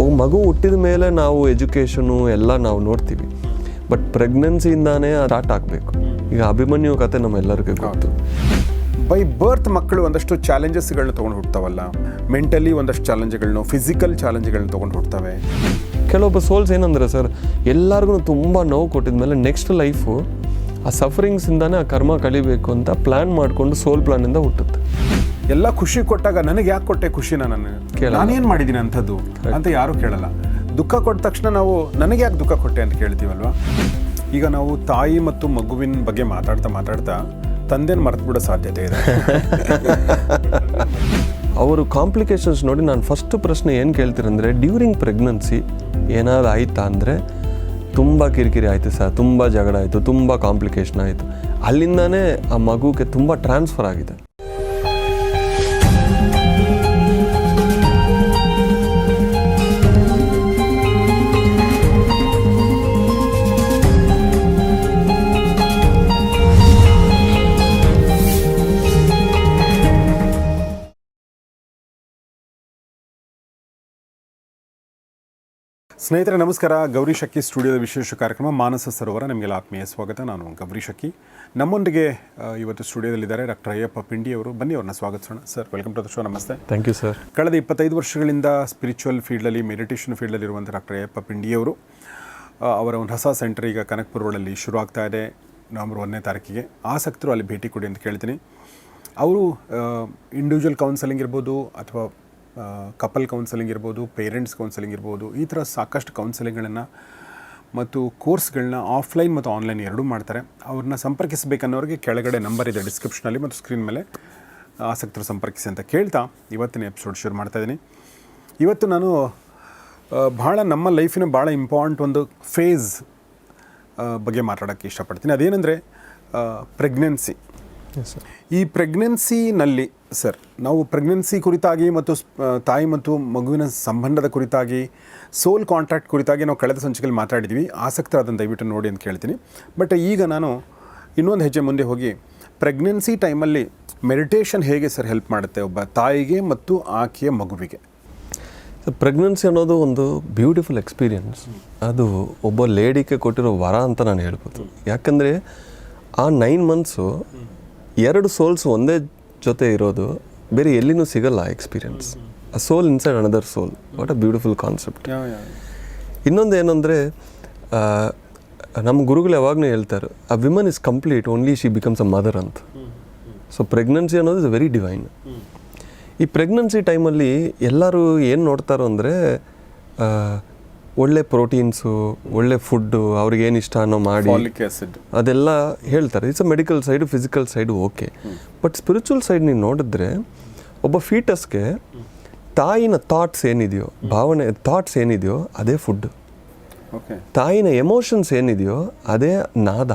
ಮಗು ಹುಟ್ಟಿದ ಮೇಲೆ ನಾವು ಎಜುಕೇಷನು ಎಲ್ಲ ನಾವು ನೋಡ್ತೀವಿ. ಬಟ್ ಪ್ರೆಗ್ನೆನ್ಸಿಯಿಂದಾನೇ ಸ್ಟಾರ್ಟ್ ಆಗಬೇಕು. ಈಗ ಅಭಿಮನ್ಯು ಕತೆ ನಮ್ಮೆಲ್ಲರಿಗೂ ಗೊತ್ತು. ಬೈ ಬರ್ತ್ ಮಕ್ಕಳು ಒಂದಷ್ಟು ಚಾಲೆಂಜಸ್ಗಳನ್ನ ತೊಗೊಂಡು ಹುಡ್ತಾವಲ್ಲ ಮೆಂಟಲಿ ಒಂದಷ್ಟು ಚಾಲೆಂಜ್ಗಳನ್ನ ಫಿಸಿಕಲ್ ಚಾಲೆಂಜ್ಗಳನ್ನ ತೊಗೊಂಡು ಹುಡ್ತಾವೆ ಕೆಲವೊಬ್ಬ ಸೋಲ್ಸ್ ಏನಂದ್ರೆ ಸರ್ ಎಲ್ಲರಿಗೂ ತುಂಬ ನೋವು ಕೊಟ್ಟಿದ ಮೇಲೆ ನೆಕ್ಸ್ಟ್ ಲೈಫು ಆ ಸಫರಿಂಗ್ಸಿಂದಾನೇ ಆ ಕರ್ಮ ಕಳಿಬೇಕು ಅಂತ ಪ್ಲ್ಯಾನ್ ಮಾಡಿಕೊಂಡು ಸೋಲ್ ಪ್ಲ್ಯಾನಿಂದ ಹುಟ್ಟುತ್ತೆ. ಎಲ್ಲ ಖುಷಿ ಕೊಟ್ಟಾಗ ನನಗೆ ಯಾಕೆ ಕೊಟ್ಟೆ ಖುಷಿನ ನಾನು. ನಾನೇನು ಮಾಡಿದ್ದೀನಿ ಅಂಥದ್ದು ಅಂತ ಯಾರೂ ಕೇಳಲ್ಲ. ದುಃಖ ಕೊಟ್ಟ ತಕ್ಷಣ ನಾವು ನನಗೆ ಯಾಕೆ ದುಃಖ ಕೊಟ್ಟೆ ಅಂತ ಕೇಳ್ತೀವಲ್ವಾ? ಈಗ ನಾವು ತಾಯಿ ಮತ್ತು ಮಗುವಿನ ಬಗ್ಗೆ ಮಾತಾಡ್ತಾ ಮಾತಾಡ್ತಾ ತಂದೆನ ಮರೆತು ಬಿಡೋ ಸಾಧ್ಯತೆ ಇದೆ. ಅವರು ಕಾಂಪ್ಲಿಕೇಶನ್ಸ್ ನೋಡಿ ನಾನು ಫಸ್ಟ್ ಪ್ರಶ್ನೆ ಏನು ಕೇಳ್ತೀರಂದರೆ ಡ್ಯೂರಿಂಗ್ ಪ್ರೆಗ್ನೆನ್ಸಿ ಏನಾದ್ರು ಆಯ್ತಾ ಅಂದರೆ ತುಂಬ ಕಿರಿಕಿರಿ ಆಯಿತು ಸರ್ ತುಂಬ ಜಗಳ ಆಯಿತು ತುಂಬ ಕಾಂಪ್ಲಿಕೇಶನ್ ಆಯಿತು. ಅಲ್ಲಿಂದನೇ ಆ ಮಗುಗೆ ತುಂಬ ಟ್ರಾನ್ಸ್ಫರ್ ಆಗಿದೆ. ಸ್ನೇಹಿತರೆ ನಮಸ್ಕಾರ. ಗೌರಿ ಶಕ್ಕಿ ಸ್ಟುಡಿಯೋದ ವಿಶೇಷ ಕಾರ್ಯಕ್ರಮ ಮಾನಸ ಸರೋವರ. ನಿಮಗೆಲ್ಲ ಆತ್ಮೀಯ ಸ್ವಾಗತ. ನಾನು ಗೌರಿ ಶಕ್ಕಿ ನಮ್ಮೊಂದಿಗೆ ಇವತ್ತು ಸ್ಟುಡಿಯೋದಲ್ಲಿದ್ದಾರೆ ಡಾಕ್ಟರ್ ಅಯ್ಯಪ್ಪ ಪಿಂಡಿ ಅವರು. ಬನ್ನಿ ಅವ್ರನ್ನ ಸ್ವಾಗತಿಸೋಣ. Sir welcome to the show. ನಮಸ್ತೆ. ಥ್ಯಾಂಕ್ ಯು ಸರ್ ಕಳೆದ ಇಪ್ಪತ್ತೈದು ವರ್ಷಗಳಿಂದ ಸ್ಪಿರಿಚುವಲ್ ಫೀಲ್ಡಲ್ಲಿ ಮೆಡಿಟೇಷನ್ ಫೀಲ್ಡಲ್ಲಿ ಇರುವಂಥ ಡಾಕ್ಟರ್ ಅಯ್ಯಪ್ಪ ಪಿಂಡಿಯವರು ಅವರು ಅವರ ಒಂದು ಹೊಸ ಸೆಂಟರ್ ಈಗ ಕನಕ್ಪುರ್ ರೋಡಲ್ಲಿ ಶುರು ಆಗ್ತಾ ಇದೆ. ನವಂಬರ್ ಒಂದನೇ ತಾರೀಕಿಗೆ. ಆಸಕ್ತರು ಅಲ್ಲಿ ಭೇಟಿ ಕೊಡಿ ಅಂತ ಕೇಳ್ತೀನಿ. ಅವರು ಇಂಡಿವಿಜುವಲ್ ಕೌನ್ಸಲಿಂಗ್ ಇರ್ಬೋದು ಅಥವಾ ಕಪಲ್ ಕೌನ್ಸಲಿಂಗ್ ಇರ್ಬೋದು ಪೇರೆಂಟ್ಸ್ ಕೌನ್ಸಲಿಂಗ್ ಇರ್ಬೋದು, ಈ ಥರ ಸಾಕಷ್ಟು ಕೌನ್ಸಲಿಂಗ್ಗಳನ್ನು ಮತ್ತು ಕೋರ್ಸ್ಗಳನ್ನ ಆಫ್ಲೈನ್ ಮತ್ತು ಆನ್ಲೈನ್ ಎರಡೂ ಮಾಡ್ತಾರೆ. ಅವ್ರನ್ನ ಸಂಪರ್ಕಿಸಬೇಕನ್ನೋರಿಗೆ ಕೆಳಗಡೆ ನಂಬರ್ ಇದೆ ಡಿಸ್ಕ್ರಿಪ್ಷನಲ್ಲಿ ಮತ್ತು ಸ್ಕ್ರೀನ್ ಮೇಲೆ ಆಸಕ್ತರು ಸಂಪರ್ಕಿಸಿ ಅಂತ ಕೇಳ್ತಾ ಇವತ್ತಿನ ಎಪಿಸೋಡ್ ಶುರು ಮಾಡ್ತಾ ಇದ್ದೀನಿ. ಇವತ್ತು ನಾನು ಭಾಳ ನಮ್ಮ ಲೈಫಿನ ಭಾಳ ಇಂಪಾರ್ಟೆಂಟ್ ಒಂದು ಫೇಸ್ ಬಗ್ಗೆ ಮಾತಾಡೋಕ್ಕೆ ಇಷ್ಟಪಡ್ತೀನಿ. ಅದೇನೆಂದರೆ ಪ್ರೆಗ್ನೆನ್ಸಿ ಈ ಪ್ರೆಗ್ನೆನ್ಸಿನಲ್ಲಿ ಸರ್ ನಾವು ಪ್ರೆಗ್ನೆನ್ಸಿ ಕುರಿತಾಗಿ ಮತ್ತು ಸ್- ತಾಯಿ ಮತ್ತು ಮಗುವಿನ ಸಂಬಂಧದ ಕುರಿತಾಗಿ ಸೋಲ್ ಕಾಂಟ್ರಾಕ್ಟ್ ಕುರಿತಾಗಿ ನಾವು ಕಳೆದ ಸಂಚಿಕೆಯಲ್ಲಿ ಮಾತಾಡಿದ್ವಿ. ಆಸಕ್ತರಾದಂಥ ದಯವಿಟ್ಟು ನೋಡಿ ಅಂತ ಕೇಳ್ತೀನಿ. ಬಟ್ ಈಗ ನಾನು ಇನ್ನೊಂದು ಹೆಜ್ಜೆ ಮುಂದೆ ಹೋಗಿ ಪ್ರೆಗ್ನೆನ್ಸಿ ಟೈಮಲ್ಲಿ ಮೆಡಿಟೇಷನ್ ಹೇಗೆ ಸರ್ ಹೆಲ್ಪ್ ಮಾಡುತ್ತೆ ಒಬ್ಬ ತಾಯಿಗೆ ಮತ್ತು ಆಕೆಯ ಮಗುವಿಗೆ? ಪ್ರೆಗ್ನೆನ್ಸಿ ಅನ್ನೋದು ಒಂದು ಬ್ಯೂಟಿಫುಲ್ ಎಕ್ಸ್ಪೀರಿಯನ್ಸ್ ಅದು ಒಬ್ಬ ಲೇಡಿಗೆ ಕೊಟ್ಟಿರೋ ವರ ಅಂತ ನಾನು ಹೇಳ್ಬೋದು. ಯಾಕಂದರೆ ಆ ನೈನ್ ಮಂತ್ಸು ಎರಡು ಸೋಲ್ಸ್ ಒಂದೇ ಜೊತೆ ಇರೋದು ಬೇರೆ ಎಲ್ಲಿನೂ ಸಿಗಲ್ಲ experience a soul inside another soul what a beautiful concept ಇನ್ನೊಂದು ಏನಂದರೆ ನಮ್ಮ ಗುರುಗಳು ಯಾವಾಗಲೂ ಹೇಳ್ತಾರೆ a women is complete only she becomes a mother ಅಂತ. ಸೊ ಪ್ರೆಗ್ನೆನ್ಸಿ ಅನ್ನೋದು ಇಸ್ ವೆರಿ ಡಿವೈನ್ ಈ ಪ್ರೆಗ್ನೆನ್ಸಿ ಟೈಮಲ್ಲಿ ಎಲ್ಲರೂ ಏನು ನೋಡ್ತಾರೋ ಅಂದರೆ ಒಳ್ಳೆ ಪ್ರೋಟೀನ್ಸು ಒಳ್ಳೆ ಫುಡ್ಡು ಅವ್ರಿಗೆ ಏನು ಇಷ್ಟ ಅನ್ನೋ ಮಾಡಿ ಅದೆಲ್ಲ ಹೇಳ್ತಾರೆ. It's a medical side physical side okay but spiritual side ನೀವು ನೋಡಿದ್ರೆ ಒಬ್ಬ ಫೀಟಸ್ಗೆ ತಾಯಿನ ಥಾಟ್ಸ್ ಏನಿದೆಯೋ ಭಾವನೆ ಥಾಟ್ಸ್ ಏನಿದೆಯೋ ಅದೇ ಫುಡ್ ಓಕೆ ತಾಯಿನ ಎಮೋಷನ್ಸ್ ಏನಿದೆಯೋ ಅದೇ ನಾದ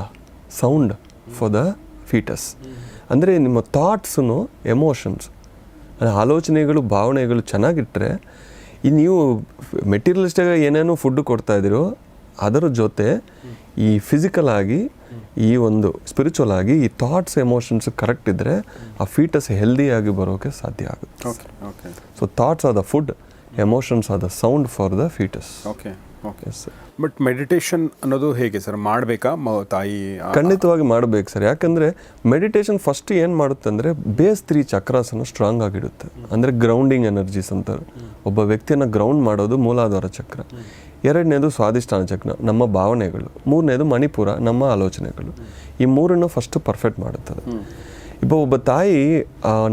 ಸೌಂಡ್ ಫಾರ್ ದ ಫೀಟಸ್ ಅಂದರೆ ನಿಮ್ಮ ಥಾಟ್ಸು ಎಮೋಷನ್ಸ್ ಆಲೋಚನೆಗಳು ಭಾವನೆಗಳು ಚೆನ್ನಾಗಿಟ್ಟರೆ ಈ ನೀವು ಮೆಟೀರಿಯಲಿಸ್ಟಾಗಿ ಏನೇನೋ ಫುಡ್ ಕೊಡ್ತಾ ಇದ್ದೀರೋ ಅದರ ಜೊತೆ ಈ ಫಿಸಿಕಲ್ ಆಗಿ ಈ ಒಂದು ಸ್ಪಿರಿಚುವಲ್ ಆಗಿ ಈ ಥಾಟ್ಸ್ ಎಮೋಷನ್ಸ್ ಕರೆಕ್ಟ್ ಇದ್ದರೆ ಆ ಫೀಟಸ್ ಹೆಲ್ದಿಯಾಗಿ ಬರೋಕ್ಕೆ ಸಾಧ್ಯ ಆಗುತ್ತೆ. Okay okay so thoughts are the food emotions are the sound for the foetus okay okay sir but meditation ಅನ್ನೋದು ಹೇಗೆ ಸರ್ ಮಾಡಬೇಕಾ ತಾಯಿ ಖಂಡಿತವಾಗಿ ಮಾಡಬೇಕು ಸರ್ ಯಾಕಂದರೆ ಮೆಡಿಟೇಷನ್ ಫಸ್ಟ್ ಏನು ಮಾಡುತ್ತೆ ಅಂದರೆ ಬೇಸ್ ತ್ರೀ ಚಕ್ರಾಸನ ಸ್ಟ್ರಾಂಗ್ ಆಗಿಡುತ್ತೆ. ಅಂದರೆ ಗ್ರೌಂಡಿಂಗ್ ಎನರ್ಜೀಸ್ ಅಂತಾರೆ ಒಬ್ಬ ವ್ಯಕ್ತಿಯನ್ನು ಗ್ರೌಂಡ್ ಮಾಡೋದು ಮೂಲಾಧಾರ ಚಕ್ರ. ಎರಡನೇದು ಸ್ವಾದಿಷ್ಠಾನ ಚಕ್ರ ನಮ್ಮ ಭಾವನೆಗಳು. ಮೂರನೇದು ಮಣಿಪುರ ನಮ್ಮ ಆಲೋಚನೆಗಳು. ಈ ಮೂರನ್ನು ಫಸ್ಟ್ ಪರ್ಫೆಕ್ಟ್ ಮಾಡುತ್ತದೆ ಇಬ್ಬ ಒಬ್ಬ ತಾಯಿ